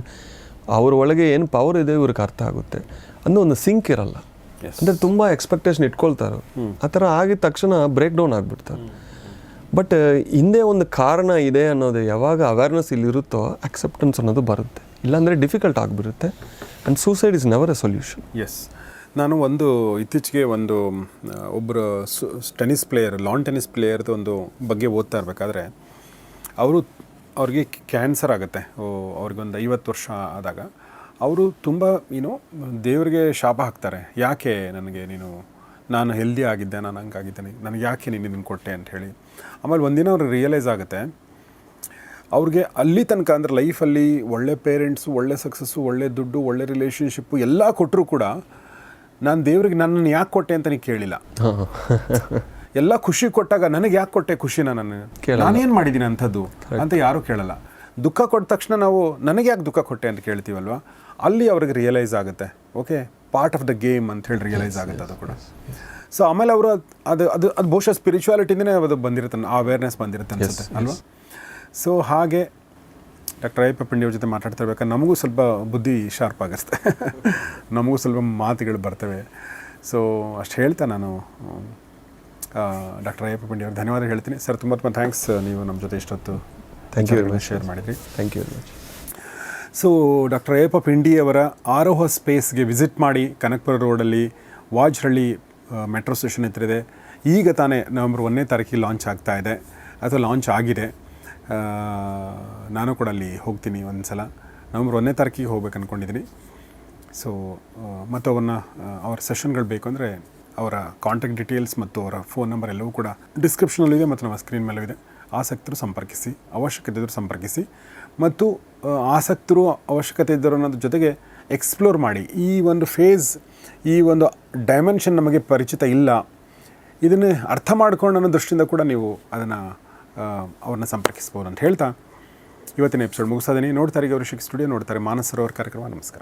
ಅವ್ರ ಒಳಗೆ ಏನು ಪವರ್ ಇದೆ ಇವ್ರಿಗೆ ಅರ್ಥ ಆಗುತ್ತೆ. ಅನ್ನೋ ಒಂದು ಸಿಂಕ್ ಇರಲ್ಲ. ಅಂದರೆ ತುಂಬ ಎಕ್ಸ್ಪೆಕ್ಟೇಷನ್ ಇಟ್ಕೊಳ್ತಾರೆ ಆ ಥರ ಆಗಿದ ತಕ್ಷಣ ಬ್ರೇಕ್ ಡೌನ್ ಆಗಿಬಿಡ್ತಾರೆ. ಬಟ್ ಹಿಂದೆ ಒಂದು ಕಾರಣ ಇದೆ ಅನ್ನೋದು ಯಾವಾಗ ಅವೇರ್ನೆಸ್ ಇಲ್ಲಿರುತ್ತೋ ಅಕ್ಸೆಪ್ಟೆನ್ಸ್ ಅನ್ನೋದು ಬರುತ್ತೆ. ಇಲ್ಲಾಂದರೆ ಡಿಫಿಕಲ್ಟ್ ಆಗಿಬಿಡುತ್ತೆ. And suicide is never a solution yes ನಾನು ಒಂದು ಇತ್ತೀಚೆಗೆ ಒಂದು ಒಬ್ಬರು ಟೆನ್ನಿಸ್ ಪ್ಲೇಯರ್ ಲಾನ್ ಟೆನ್ನಿಸ್ ಪ್ಲೇಯರ್ದು ಒಂದು ಬಗ್ಗೆ ಓದ್ತಾ ಇರಬೇಕಾದ್ರೆ ಅವರು ಅವ್ರಿಗೆ ಕ್ಯಾನ್ಸರ್ ಆಗುತ್ತೆ. ಅವ್ರಿಗೊಂದು ಐವತ್ತು ವರ್ಷ ಆದಾಗ. ಅವರು ತುಂಬ ಏನು ದೇವರಿಗೆ ಶಾಪ ಹಾಕ್ತಾರೆ. ಯಾಕೆ ನನಗೆ ನೀನು, ನಾನು ಹೆಲ್ದಿ ಆಗಿದ್ದೆ, ನಾನು ಹಂಗಾಗಿದ್ದೇನೆ ನನಗೆ ಯಾಕೆ ನೀನು ಇದನ್ನು ಕೊಟ್ಟೆ ಅಂತ ಹೇಳಿ. ಆಮೇಲೆ ಒಂದಿನ ಅವ್ರು ರಿಯಲೈಸ್ ಆಗುತ್ತೆ, ಅವ್ರಿಗೆ ಅಲ್ಲಿ ತನಕ ಅಂದರೆ ಲೈಫಲ್ಲಿ ಒಳ್ಳೆ ಪೇರೆಂಟ್ಸು ಒಳ್ಳೆ ಸಕ್ಸಸ್ಸು ಒಳ್ಳೆ ದುಡ್ಡು, ಒಳ್ಳೆ ರಿಲೇಷನ್ಶಿಪ್ಪು ಎಲ್ಲ ಕೊಟ್ಟರು ಕೂಡ ನಾನು ದೇವ್ರಿಗೆ ನನ್ನನ್ನು ಯಾಕೆ ಕೊಟ್ಟೆ ಅಂತ ನೀವು ಕೇಳಿಲ್ಲ. ಎಲ್ಲ ಖುಷಿ ಕೊಟ್ಟಾಗ ನನಗೆ ಯಾಕೆ ಕೊಟ್ಟೆ ಖುಷಿನ ನಾನು. ನಾನೇನು ಮಾಡಿದ್ದೀನಿ ಅಂಥದ್ದು ಅಂತ ಯಾರೂ ಕೇಳಲ್ಲ. ದುಃಖ ಕೊಟ್ಟ ತಕ್ಷಣ ನಾವು ನನಗೆ ಯಾಕೆ ದುಃಖ ಕೊಟ್ಟೆ ಅಂತ ಕೇಳ್ತೀವಲ್ವ? ಅಲ್ಲಿ ಅವ್ರಿಗೆ ರಿಯಲೈಸ್ ಆಗುತ್ತೆ. Okay part of the game ಅಂತ ಹೇಳಿ ರಿಯಲೈಸ್ ಆಗುತ್ತೆ ಅದು ಕೂಡ. ಸೊ ಆಮೇಲೆ ಅವರು ಅದು ಅದು ಅದು ಬಹುಶಃ ಸ್ಪಿರಿಚುವಾಲಿಟಿನೇ ಅದು ಬಂದಿರುತ್ತೆ ಆ ಅವೇರ್ನೆಸ್ ಬಂದಿರುತ್ತೆ ಅನ್ಸುತ್ತೆ ಅಲ್ವಾ? ಸೊ ಹಾಗೆ ಡಾಕ್ಟರ್ ಅಯ್ಯಪ್ಪ ಪಂಡಿಯವ್ರ ಜೊತೆ ಮಾತಾಡ್ತಾ ಇರ್ಬೇಕಾದ್ರೆ ನಮಗೂ ಸ್ವಲ್ಪ ಬುದ್ಧಿ ಶಾರ್ಪ್ ಆಗಿರುತ್ತೆ ನಮಗೂ ಸ್ವಲ್ಪ ಮಾತುಗಳು ಬರ್ತವೆ. ಸೊ ಅಷ್ಟು ಹೇಳ್ತಾ ನಾನು ಡಾಕ್ಟರ್ ಅಯ್ಯಪ್ಪ ಪಂಡಿ ಅವರು ಧನ್ಯವಾದ ಹೇಳ್ತೀನಿ. ಸರ್ ತುಂಬ ತುಂಬ ಥ್ಯಾಂಕ್ಸ್. ನೀವು ನಮ್ಮ ಜೊತೆ ಇಷ್ಟೊತ್ತು thank you very much share ಮಾಡಿದ್ರಿ. Thank you very much so doctor Ayyappa Pindi ಅವರ ಆರೋಹ ಸ್ಪೇಸ್ಗೆ ವಿಸಿಟ್ ಮಾಡಿ ಕನಕಪುರ ರೋಡಲ್ಲಿ ವಾಜ್ಹಳ್ಳಿ ಮೆಟ್ರೋ ಸ್ಟೇಷನ್ ಹತ್ತಿರಿದೆ ಇದೆ. ಈಗ ತಾನೇ ನವೆಂಬರ್ ಒಂದನೇ ತಾರೀಕಿಗೆ ಲಾಂಚ್ ಆಗ್ತಾ ಇದೆ. ಅಥವಾ ಲಾಂಚ್ ಆಗಿದೆ. ನಾನು ಕೂಡ ಅಲ್ಲಿ ಹೋಗ್ತೀನಿ ಒಂದು ಸಲ ನವೆಂಬರ್ ಒಂದನೇ ತಾರೀಕಿಗೆ ಹೋಗ್ಬೇಕು ಅಂದ್ಕೊಂಡಿದ್ದೀನಿ ಸೊ ಮತ್ತು ಅವನ್ನ ಅವರ ಸೆಷನ್ಗಳು ಬೇಕು ಅಂದರೆ ಅವರ ಕಾಂಟ್ಯಾಕ್ಟ್ ಡೀಟೇಲ್ಸ್ ಮತ್ತು ಅವರ ಫೋನ್ ನಂಬರ್ ಎಲ್ಲವೂ ಕೂಡ ಡಿಸ್ಕ್ರಿಪ್ಷನಲ್ಲಿದೆ ಮತ್ತು ನಮ್ಮ ಸ್ಕ್ರೀನ್ ಮೇಲೂ ಇದೆ. ಆಸಕ್ತರು ಸಂಪರ್ಕಿಸಿ, ಅವಶ್ಯಕತೆ ಇದ್ದರೂ ಸಂಪರ್ಕಿಸಿ ಮತ್ತು ಆಸಕ್ತರು, ಅವಶ್ಯಕತೆ ಇದ್ದರು ಅನ್ನೋದ್ರ ಜೊತೆಗೆ ಎಕ್ಸ್ಪ್ಲೋರ್ ಮಾಡಿ. ಈ ಒಂದು ಫೇಸ್ ಈ ಒಂದು ಡೈಮೆನ್ಷನ್ ನಮಗೆ ಪರಿಚಿತ ಇಲ್ಲ. ಇದನ್ನೇ ಅರ್ಥ ಮಾಡ್ಕೊಂಡು ಅನ್ನೋ ದೃಷ್ಟಿಯಿಂದ ಕೂಡ ನೀವು ಅದನ್ನು ಅವ್ರನ್ನ ಸಂಪರ್ಕಿಸ್ಬೋದು ಅಂತ ಹೇಳ್ತಾ ಇವತ್ತಿನ ಎಪಿಸೋಡ್ ಮುಗಿಸೋದೇನೆ ನೋಡ್ತಾರೆ ಗೌರಿ ಸ್ಟುಡಿಯೋ ನೋಡ್ತಾರೆ ಮಾನಸರವರ ಕಾರ್ಯಕ್ರಮ. ನಮಸ್ಕಾರ.